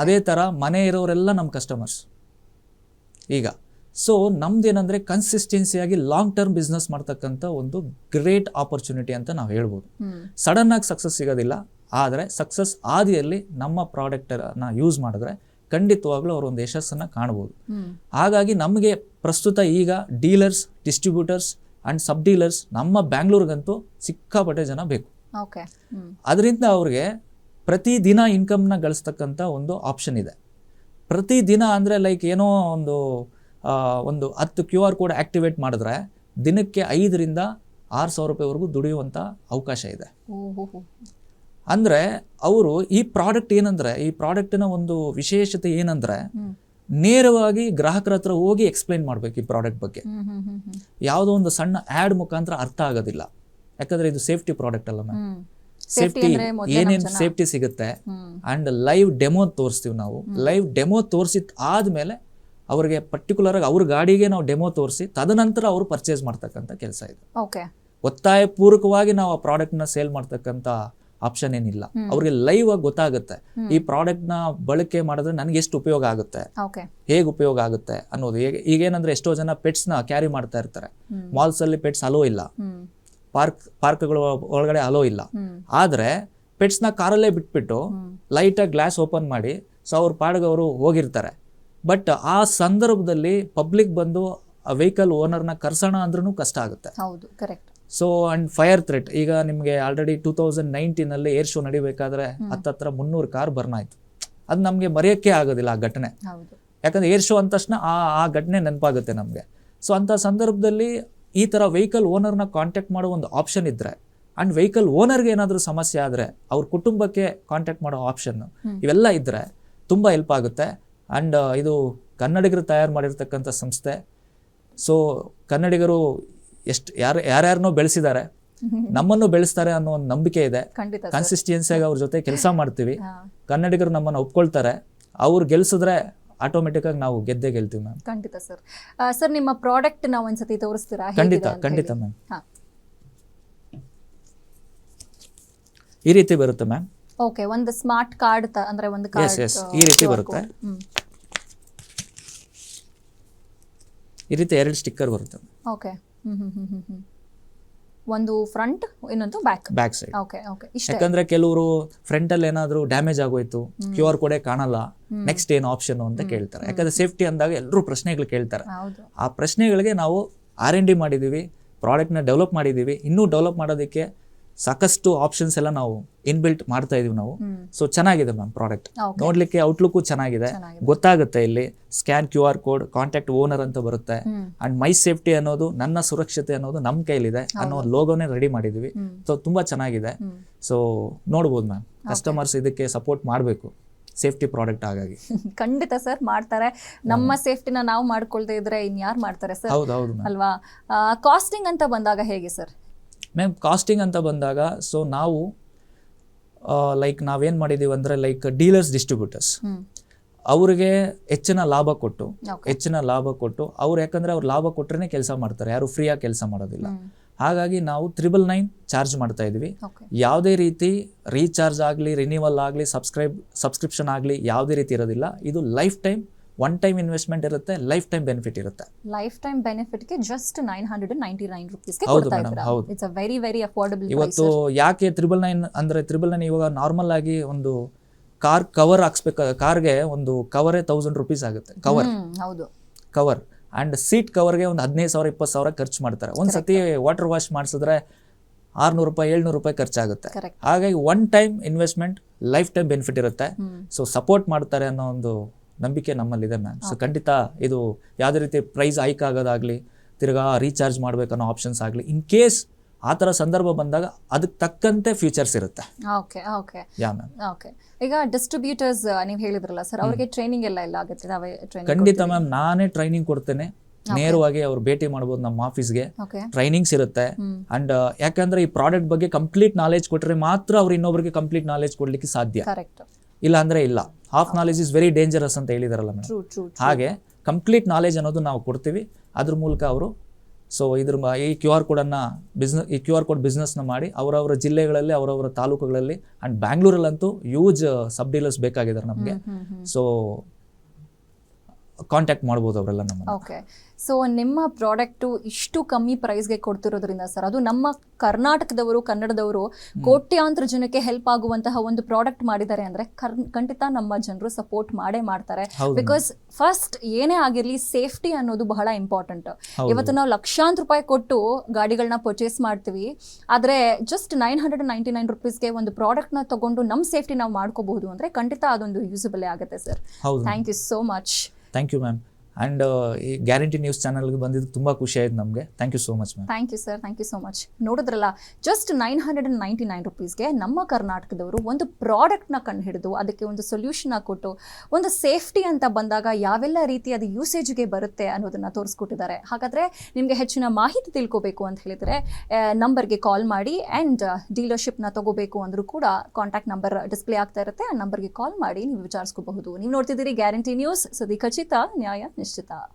ಅದೇ ಥರ ಮನೆ ಇರೋರೆಲ್ಲ ನಮ್ಮ ಕಸ್ಟಮರ್ಸ್ ಈಗ ಸೊ ನಮ್ದೇನಂದರೆ ಕನ್ಸಿಸ್ಟೆನ್ಸಿಯಾಗಿ ಲಾಂಗ್ ಟರ್ಮ್ ಬಿಸ್ನೆಸ್ ಮಾಡ್ತಕ್ಕಂಥ ಒಂದು ಗ್ರೇಟ್ ಆಪರ್ಚುನಿಟಿ ಅಂತ ನಾವು ಹೇಳ್ಬೋದು. ಸಡನ್ ಆಗಿ ಸಕ್ಸಸ್ ಸಿಗೋದಿಲ್ಲ ಆದರೆ ಸಕ್ಸಸ್ ಆದಿಯಲ್ಲಿ ನಮ್ಮ ಪ್ರಾಡಕ್ಟನ್ನು ಯೂಸ್ ಮಾಡಿದ್ರೆ ಖಂಡಿತವಾಗ್ಲೂ ಅವರು ಒಂದು ಯಶಸ್ಸನ್ನು ಕಾಣ್ಬೋದು. ಹಾಗಾಗಿ ನಮಗೆ ಪ್ರಸ್ತುತ ಈಗ dealers distributors and sub dealers ನಮ್ಮ ಬ್ಯಾಂಗ್ಳೂರ್ಗಂತೂ ಸಿಕ್ಕಾಪಟ್ಟೆ ಜನ ಬೇಕು. ಅದರಿಂದ ಅವ್ರಿಗೆ ಪ್ರತಿದಿನ ಇನ್ಕಮ್ನ ಗಳಿಸ್ತಕ್ಕಂಥ ಒಂದು ಆಪ್ಷನ್ ಇದೆ. ಪ್ರತಿದಿನ ಅಂದರೆ ಲೈಕ್ ಏನೋ ಒಂದು ಒಂದು ಹತ್ತು ಕ್ಯೂ ಆರ್ ಕೋಡ್ ಆಕ್ಟಿವೇಟ್ ಮಾಡಿದ್ರೆ ದಿನಕ್ಕೆ ಐದರಿಂದ ಆರು ಸಾವಿರ ರೂಪಾಯಿವರೆಗೂ ದುಡಿಯುವಂಥ ಅವಕಾಶ ಇದೆ. ಅಂದರೆ ಅವರು ಈ ಪ್ರಾಡಕ್ಟ್ ಏನಂದರೆ ಈ ಪ್ರಾಡಕ್ಟಿನ ಒಂದು ವಿಶೇಷತೆ ಏನಂದರೆ ನೇರವಾಗಿ ಗ್ರಾಹಕರ ಹತ್ರ ಹೋಗಿ ಎಕ್ಸ್ಪ್ಲೈನ್ ಮಾಡಬೇಕು ಈ ಪ್ರಾಡಕ್ಟ್ ಬಗ್ಗೆ. ಯಾವುದೋ ಒಂದು ಸಣ್ಣ ಆ್ಯಡ್ ಮುಖಾಂತರ ಅರ್ಥ ಆಗೋದಿಲ್ಲ. ಯಾಕಂದರೆ ಇದು ಸೇಫ್ಟಿ ಪ್ರಾಡಕ್ಟ್ ಅಲ್ಲ ಮ್ಯಾಮ್. ಸೇಫ್ಟಿ ಏನೇನು ಸೇಫ್ಟಿ ಸಿಗುತ್ತೆ ಆ್ಯಂಡ್ ಲೈವ್ ಡೆಮೋ ತೋರಿಸ್ತೀವಿ ನಾವು. ಲೈವ್ ಡೆಮೋ ತೋರಿಸಿದ ಆದಮೇಲೆ ಅವ್ರಿಗೆ ಪರ್ಟಿಕ್ಯುಲರ್ ಆಗಿ ಅವ್ರ ಗಾಡಿಗೆ ನಾವು ಡೆಮೋ ತೋರಿಸಿ ತದನಂತರ ಅವರು ಪರ್ಚೇಸ್ ಮಾಡ್ತಕ್ಕಂಥ ಕೆಲಸ ಇದೆ. ಓಕೆ ಒತ್ತಾಯ ಪೂರ್ವಕವಾಗಿ ನಾವು ಆ ಪ್ರಾಡಕ್ಟ್ನ ಸೇಲ್ ಮಾಡ್ತಕ್ಕಂಥ ಆಪ್ಷನ್ ಏನಿಲ್ಲ. ಅವ್ರಿಗೆ ಲೈವ್ ಆಗಿ ಗೊತ್ತಾಗುತ್ತೆ. ಈ ಪ್ರಾಡಕ್ಟ್ನ ಬಳಕೆ ಮಾಡಿದ್ರೆ ನನಗೆ ಎಷ್ಟು ಉಪಯೋಗ ಆಗುತ್ತೆ? ಹೇಗೆ ಉಪಯೋಗ ಆಗುತ್ತೆ ಅನ್ನೋದು. ಹೇಗೆ ಈಗೇನಂದ್ರೆ ಎಷ್ಟೋ ಜನ ಪೆಟ್ಸ್ನ ಕ್ಯಾರಿ ಮಾಡ್ತಾ ಇರ್ತಾರೆ. ಮಾಲ್ಸ್ ಅಲ್ಲಿ ಪೆಟ್ಸ್ ಅಲೋ ಇಲ್ಲ. ಪಾರ್ಕ್ ಪಾರ್ಕ್ಗಳ ಒಳಗಡೆ ಅಲೋ ಇಲ್ಲ. ಆದ್ರೆ ಪೆಟ್ಸ್ನ ಕಾರಲ್ಲೇ ಬಿಟ್ಬಿಟ್ಟು ಲೈಟ್ ಲೈಟಾಗಿ ಗ್ಲಾಸ್ ಓಪನ್ ಮಾಡಿ ಸೊ ಅವ್ರ ಪಾಡಿಗೆ ಅವರು ಹೋಗಿರ್ತಾರೆ. ಬಟ್ ಆ ಸಂದರ್ಭದಲ್ಲಿ ಪಬ್ಲಿಕ್ ಬಂದು ಆ ವೆಹಿಕಲ್ ಓನರ್ನ ಕರ್ಸೋಣ ಅಂದ್ರೂ ಕಷ್ಟ ಆಗುತ್ತೆ. ಹೌದು correct so and fire threat ಈಗ ನಿಮಗೆ ಆಲ್ರೆಡಿ ಟೂ ತೌಸಂಡ್ ನೈನ್ಟೀನಲ್ಲಿ ಏರ್ ಶೋ ನಡಿಬೇಕಾದ್ರೆ ಹತ್ತತ್ರ ಮುನ್ನೂರು ಕಾರ್ ಬರ್ನ್ ಆಯ್ತು. ಅದು ನಮಗೆ ಮರೆಯೋಕ್ಕೆ ಆಗೋದಿಲ್ಲ ಆ ಘಟನೆ. ಯಾಕಂದ್ರೆ ಏರ್ ಶೋ ಅಂದ ತಕ್ಷಣ ಆ ಆ ಘಟನೆ ನೆನಪಾಗುತ್ತೆ ನಮಗೆ. ಸೊ ಅಂಥ ಸಂದರ್ಭದಲ್ಲಿ ಈ ಥರ ವೆಹಿಕಲ್ ಓನರ್ನ ಕಾಂಟ್ಯಾಕ್ಟ್ ಮಾಡೋ ಒಂದು ಆಪ್ಷನ್ ಇದ್ದರೆ ಅಂಡ್ ವೆಹಿಕಲ್ ಓನರ್ಗೆ ಏನಾದರೂ ಸಮಸ್ಯೆ ಆದರೆ ಅವ್ರ ಕುಟುಂಬಕ್ಕೆ ಕಾಂಟ್ಯಾಕ್ಟ್ ಮಾಡೋ ಆಪ್ಷನ್ ಇವೆಲ್ಲ ಇದ್ದರೆ ತುಂಬ ಹೆಲ್ಪ್ ಆಗುತ್ತೆ. ಆ್ಯಂಡ್ ಇದು ಕನ್ನಡಿಗರು ತಯಾರು ಮಾಡಿರ್ತಕ್ಕಂಥ ಸಂಸ್ಥೆ. ಸೊ ಕನ್ನಡಿಗರು ಎಷ್ಟು ಯಾರು ಯಾರ್ಯಾರನ್ನೋ ಬೆಳೆಸಿದ್ದಾರೆ. <laughs> ನಮ್ಮನ್ನು ಬೆಳೆಸ್ತಾರೆ ಅನ್ನೋ ಒಂದು ನಂಬಿಕೆ ಇದೆ. ಕನ್ಸಿಸ್ಟೆನ್ಸಿಯಾಗಿ ಅವ್ರ ಜೊತೆ ಕೆಲಸ ಮಾಡ್ತೀವಿ. <laughs> ಕನ್ನಡಿಗರು ನಮ್ಮನ್ನು ಒಪ್ಕೊಳ್ತಾರೆ. ಅವ್ರು ಗೆಲ್ಸಿದ್ರೆ ಆಟೋಮೆಟಿಕ್ ಆಗಿ ನಾವು ಗೆದ್ದೇ ಗೆಲ್ತೀವಿ ಮ್ಯಾಮ್. ಖಂಡಿತ ಸರ್. ಸರ್ ನಿಮ್ಮ ಪ್ರಾಡಕ್ಟ್ ನಾವು ಒಂದ್ಸತಿ ತೋರಿಸ್ತೀರಾ? ಖಂಡಿತ ಖಂಡಿತ ಮ್ಯಾಮ್. ಈ ರೀತಿ ಬರುತ್ತೆ ಮ್ಯಾಮ್. ಓಕೆ ಒಂದು ಸ್ಮಾರ್ಟ್ ಕಾರ್ಡ್ ಅಂದ್ರೆ ಒಂದು ಎಸ್ ಕಾರ್ಡ್ ಎಸ್ ಈ ರೀತಿ ಬರುತ್ತೆ ಹ್ಮ್ ಈ ರೀತಿ ಎರಡು ಸ್ಟಿಕ್ಕರ್ ಬರುತ್ತೆ. ಓಕೆ ಒಂದು ಫ್ರಂಟ್ ಇನ್ನೊಂದು back back side okay okay ಯಾಕಂದ್ರೆ ಕೆಲವರು ಫ್ರಂಟ್ ಅಲ್ಲಿ ಏನಾದರೂ ಡ್ಯಾಮೇಜ್ ಆಗೋಯ್ತು ಕ್ಯೂ ಆರ್ ಕೋಡೆ ಕಾಣಲ್ಲ ನೆಕ್ಸ್ಟ್ ಏನು ಆಪ್ಷನ್ ಅಂತ ಕೇಳ್ತಾರೆ. ಯಾಕಂದ್ರೆ ಸೇಫ್ಟಿ ಅಂದಾಗ ಎಲ್ಲರೂ ಪ್ರಶ್ನೆಗಳು ಕೇಳ್ತಾರೆ. ಆ ಪ್ರಶ್ನೆಗಳಿಗೆ ನಾವು ಆರ್ ಎನ್ ಡಿ ಮಾಡಿದ್ದೀವಿ ಪ್ರಾಡಕ್ಟ್ನ ಡೆವಲಪ್ ಮಾಡಿದ್ದೀವಿ ಇನ್ನೂ ಡೆವಲಪ್ ಮಾಡೋದಕ್ಕೆ ಸಾಕಷ್ಟು ಆಪ್ಷನ್ಸ್ ಎಲ್ಲ ನಾವು ಇನ್ಬಿಲ್ಟ್ ಮಾಡ್ತಾ ಇದೀವಿ ನಾವು. ಸೊ ಚೆನ್ನಾಗಿದೆ ಮ್ಯಾಮ್ ಪ್ರಾಡಕ್ಟ್ ನೋಡ್ಲಿಕ್ಕೆ ಔಟ್ಲುಕ್ ಚೆನ್ನಾಗಿದೆ. ಗೊತ್ತಾಗುತ್ತೆ ಇಲ್ಲಿ. Scan Q R code contact owner ಅಂತ ಬರುತ್ತೆ. ಅಂಡ್ ಮೈ ಸೇಫ್ಟಿ ಅನ್ನೋದು ನನ್ನ ಸುರಕ್ಷತೆ ಅನ್ನೋದು ನಮ್ಮ ಕೈಲಿದೆ ಅನ್ನೋ ಲೋಗೋನೇ ರೆಡಿ ಮಾಡಿದೀವಿ. ಸೊ ತುಂಬಾ ಚೆನ್ನಾಗಿದೆ. ಸೊ ನೋಡ್ಬೋದು ಮ್ಯಾಮ್ ಕಸ್ಟಮರ್ಸ್ ಇದಕ್ಕೆ ಸಪೋರ್ಟ್ ಮಾಡಬೇಕು. ಸೇಫ್ಟಿ ಪ್ರಾಡಕ್ಟ್ ಹಾಗಾಗಿ. <laughs> ಖಂಡಿತ ಸರ್ ಮಾಡ್ತಾರೆ. ನಮ್ಮ ಸೇಫ್ಟಿನ ನಾವು ಮಾಡ್ಕೊಳ್ದೇ ಇದ್ರೆ ಇನ್ಯಾರು ಮಾಡ್ತಾರೆ ಸರ್ ಹೌದು ಹೌದು ಅಲ್ವಾ? ಕಾಸ್ಟಿಂಗ್ ಅಂತ ಬಂದಾಗ ಹೇಗೆ ಸರ್ ಮ್ಯಾಮ್ ಕಾಸ್ಟಿಂಗ್ ಅಂತ ಬಂದಾಗ ಸೊ ನಾವು ಲೈಕ್ ನಾವೇನು ಮಾಡಿದ್ದೀವಿ ಅಂದರೆ ಲೈಕ್ ಡೀಲರ್ಸ್ ಡಿಸ್ಟ್ರಿಬ್ಯೂಟರ್ಸ್ ಅವರಿಗೆ ಹೆಚ್ಚಿನ ಲಾಭ ಕೊಟ್ಟು ಹೆಚ್ಚಿನ ಲಾಭ ಕೊಟ್ಟು ಅವ್ರು ಯಾಕಂದರೆ ಅವ್ರು ಲಾಭ ಕೊಟ್ಟರೆ ಕೆಲಸ ಮಾಡ್ತಾರೆ ಯಾರು ಫ್ರೀಯಾಗಿ ಕೆಲಸ ಮಾಡೋದಿಲ್ಲ. ಹಾಗಾಗಿ ನಾವು ತ್ರಿಬಲ್ ನೈನ್ ಚಾರ್ಜ್ ಮಾಡ್ತಾ ಇದ್ವಿ. ಯಾವುದೇ ರೀತಿ ರೀಚಾರ್ಜ್ ಆಗಲಿ ರಿನ್ಯೂವಲ್ ಆಗಲಿ ಸಬ್ಸ್ಕ್ರೈಬ್ ಸಬ್ಸ್ಕ್ರಿಪ್ಷನ್ ಆಗಲಿ ಯಾವುದೇ ರೀತಿ ಇರೋದಿಲ್ಲ. ಇದು life time one time investment ಇರುತ್ತೆ ಲೈಫ್ ಟೈಮ್ ಬೆನಿಫಿಟ್ ಇರುತ್ತೆ. Life time ಬೆನಿಫಿಟ್ಗೆ just nine hundred ninety nine ರುಪೀಸ್ಗೆ ಹೌದು ಇದ್ದೀರಾ? ಹೌದು. It's a very very affordable ಇವತ್ತು ಯಾಕೆ ತ್ರಿಬಲ್ ನೈನ್ ಅಂದರೆ ತ್ರಿಬಲ್ ನೈನ್ ಇವಾಗ ನಾರ್ಮಲ್ ಆಗಿ ಒಂದು ಕಾರ್ ಕವರ್ ಹಾಕ್ಸ್ಬೇಕು ಕಾರ್ಗೆ ಒಂದು ಕವರೇ ತೌಸಂಡ್ ರುಪೀಸ್ ಆಗುತ್ತೆ ಕವರ್ ಹೌದು. ಕವರ್ ಅಂಡ್ ಸೀಟ್ ಕವರ್ಗೆ ಒಂದು ಹದಿನೈದು ಸಾವಿರ ಇಪ್ಪತ್ತು ಸಾವಿರ ಖರ್ಚು ಮಾಡ್ತಾರೆ. ಒಂದು ಸತಿ ವಾಟರ್ ವಾಶ್ ಮಾಡಿಸಿದ್ರೆ ಆರುನೂರು ರೂಪಾಯಿ ಏಳ್ನೂರು ರೂಪಾಯಿ ಖರ್ಚಾಗುತ್ತೆ. ಹಾಗಾಗಿ one time investment life time benefit ಇರುತ್ತೆ ಸೊ ಸಪೋರ್ಟ್ ಮಾಡ್ತಾರೆ ಅನ್ನೋ ಒಂದು ನಂಬಿಕೆ ನಮ್ಮಲ್ಲಿದೆ ಮ್ಯಾಮ್ ಸೊ ಖಂಡಿತ ಇದು ಯಾವುದೇ ರೀತಿ ಪ್ರೈಸ್ ಹೈಕ್ ಆಗೋದಾಗಲಿ ತಿರ್ಗಾ ರೀಚಾರ್ಜ್ ಮಾಡಬೇಕನ್ನೋ ಆಪ್ಷನ್ಸ್ ಆಗಲಿ ಇನ್ ಕೇಸ್ ಆ ಥರ ಸಂದರ್ಭ ಬಂದಾಗ ಅದಕ್ಕೆ ತಕ್ಕಂತೆ ಫ್ಯೂಚರ್ಸ್ ಇರುತ್ತೆ. Okay okay ya ma'am okay ಈಗ ಡಿಸ್ಟ್ರಿಬ್ಯೂಟರ್ಸ್ ನೀವು ಹೇಳಿದ್ರಲ್ಲ ಸರ್ ಅವ್ರಿಗೆ ಟ್ರೈನಿಂಗ್ ಎಲ್ಲ ಎಲ್ಲ ಆಗುತ್ತೆ ನಾವೇ ಟ್ರೈನಿಂಗ್ ಖಂಡಿತ ಮ್ಯಾಮ್ ನಾನೇ ಟ್ರೈನಿಂಗ್ ಕೊಡ್ತೇನೆ. ನೇರವಾಗಿ ಅವ್ರು ಭೇಟಿ ಮಾಡ್ಬೋದು ನಮ್ಮ ಆಫೀಸ್ಗೆ ಟ್ರೈನಿಂಗ್ಸ್ ಇರುತ್ತೆ. ಅಂಡ್ ಯಾಕಂದ್ರೆ ಈ ಪ್ರಾಡಕ್ಟ್ ಬಗ್ಗೆ ಕಂಪ್ಲೀಟ್ ನಾಲೆಜ್ ಕೊಟ್ಟರೆ ಮಾತ್ರ ಅವ್ರು ಇನ್ನೊಬ್ರಿಗೆ ಕಂಪ್ಲೀಟ್ ನಾಲೆಜ್ ಕೊಡ್ಲಿಕ್ಕೆ ಸಾಧ್ಯ. ಇಲ್ಲ ಅಂದ್ರೆ ಇಲ್ಲ. Half knowledge is very dangerous ಅಂತ ಹೇಳಿದಾರಲ್ಲ ಮೇಡಮ್ ಹಾಗೆ ಕಂಪ್ಲೀಟ್ ನಾಲೆಜ್ ಅನ್ನೋದು ನಾವು ಕೊಡ್ತೀವಿ. ಅದ್ರ ಮೂಲಕ ಅವರು ಸೊ ಇದ್ರ ಈ ಕ್ಯೂ ಆರ್ ಕೋಡನ್ನು ಬಿಸ್ನೆಸ್ ಈ ಕ್ಯೂ ಆರ್ ಕೋಡ್ ಬಿಸ್ನೆಸ್ನ ಮಾಡಿ ಅವರವರ ಜಿಲ್ಲೆಗಳಲ್ಲಿ ಅವರವರ ತಾಲೂಕುಗಳಲ್ಲಿ ಆ್ಯಂಡ್ ಬ್ಯಾಂಗ್ಳೂರಲ್ಲಂತೂ ಯೂಜ್ ಸಬ್ ಡೀಲರ್ಸ್ ಬೇಕಾಗಿದ್ದಾರೆ ನಮಗೆ. ಸೊ ಕಾಂಟ್ಯಾಕ್ಟ್ ಮಾಡ್ಬೋದು ಅವರೆಲ್ಲ ನಮ್ಮ ಓಕೆ ಸೊ ನಿಮ್ಮ ಪ್ರಾಡಕ್ಟು ಇಷ್ಟು ಕಮ್ಮಿ ಪ್ರೈಸ್ಗೆ ಕೊಡ್ತಿರೋದ್ರಿಂದ ಸರ್ ಅದು ನಮ್ಮ ಕರ್ನಾಟಕದವರು ಕನ್ನಡದವರು ಕೋಟ್ಯಾಂತರ ಜನಕ್ಕೆ ಹೆಲ್ಪ್ ಆಗುವಂತಹ ಒಂದು ಪ್ರಾಡಕ್ಟ್ ಮಾಡಿದ್ದಾರೆ ಅಂದ್ರೆ ಕರ್ ಖಂಡಿತ ನಮ್ಮ ಜನರು ಸಪೋರ್ಟ್ ಮಾಡೇ ಮಾಡ್ತಾರೆ. ಬಿಕಾಸ್ ಫಸ್ಟ್ ಏನೇ ಆಗಿರಲಿ ಸೇಫ್ಟಿ ಅನ್ನೋದು ಬಹಳ ಇಂಪಾರ್ಟೆಂಟ್ ಇವತ್ತು ನಾವು ಲಕ್ಷಾಂತರ ರೂಪಾಯಿ ಕೊಟ್ಟು ಗಾಡಿಗಳನ್ನ ಪರ್ಚೇಸ್ ಮಾಡ್ತೀವಿ. ಆದರೆ just nine hundred ninety nine ರುಪೀಸ್ಗೆ ಒಂದು ಪ್ರಾಡಕ್ಟ್ನ ತಗೊಂಡು ನಮ್ಮ ಸೇಫ್ಟಿ ನಾವು ಮಾಡ್ಕೋಬಹುದು ಅಂದ್ರೆ ಖಂಡಿತ ಅದೊಂದು ಯೂಸಬಲ್ ಆಗುತ್ತೆ sir thank you so much thank you ma'am and ಈ ಗ್ಯಾರಂಟಿ ನ್ಯೂಸ್ ಚಾನಲ್ಗೆ ಬಂದಿದ್ದು ತುಂಬ ಖುಷಿ ಆಯ್ತು ನಮಗೆ. Thank you so much ma'am thank you sir thank you so much ನೋಡಿದ್ರಲ್ಲ just nine hundred and ninety nine ರುಪೀಸ್ಗೆ ನಮ್ಮ ಕರ್ನಾಟಕದವರು ಒಂದು ಪ್ರಾಡಕ್ಟ್ನ ಕಂಡು ಹಿಡಿದು ಅದಕ್ಕೆ ಒಂದು ಸೊಲ್ಯೂಷನ್ ಕೊಟ್ಟು, ಒಂದು ಸೇಫ್ಟಿ ಅಂತ ಬಂದಾಗ ಯಾವೆಲ್ಲ ರೀತಿ ಅದು ಯೂಸೇಜ್ಗೆ ಬರುತ್ತೆ ಅನ್ನೋದನ್ನ ತೋರಿಸ್ಕೊಟ್ಟಿದ್ದಾರೆ. ಹಾಗಾದರೆ ನಿಮಗೆ ಹೆಚ್ಚಿನ ಮಾಹಿತಿ ತಿಳ್ಕೋಬೇಕು ಅಂತ ಹೇಳಿದರೆ ನಂಬರ್ಗೆ ಕಾಲ್ ಮಾಡಿ ಆ್ಯಂಡ್ ಡೀಲರ್ಶಿಪ್ನ ತಗೋಬೇಕು ಅಂದರೂ ಕೂಡ ಕಾಂಟ್ಯಾಕ್ಟ್ ನಂಬರ್ ಡಿಸ್ಪ್ಲೇ ಆಗ್ತಾ ಇರುತ್ತೆ. ಆ ನಂಬರ್ಗೆ ಕಾಲ್ ಮಾಡಿ ನೀವು ವಿಚಾರಿಸ್ಕೋಬಹುದು. ನೀವು ನೋಡ್ತಿದ್ದೀರಿ ಗ್ಯಾರಂಟಿ ನ್ಯೂಸ್ ಸದಿ ಖಚಿತ ನ್ಯಾಯ 是的。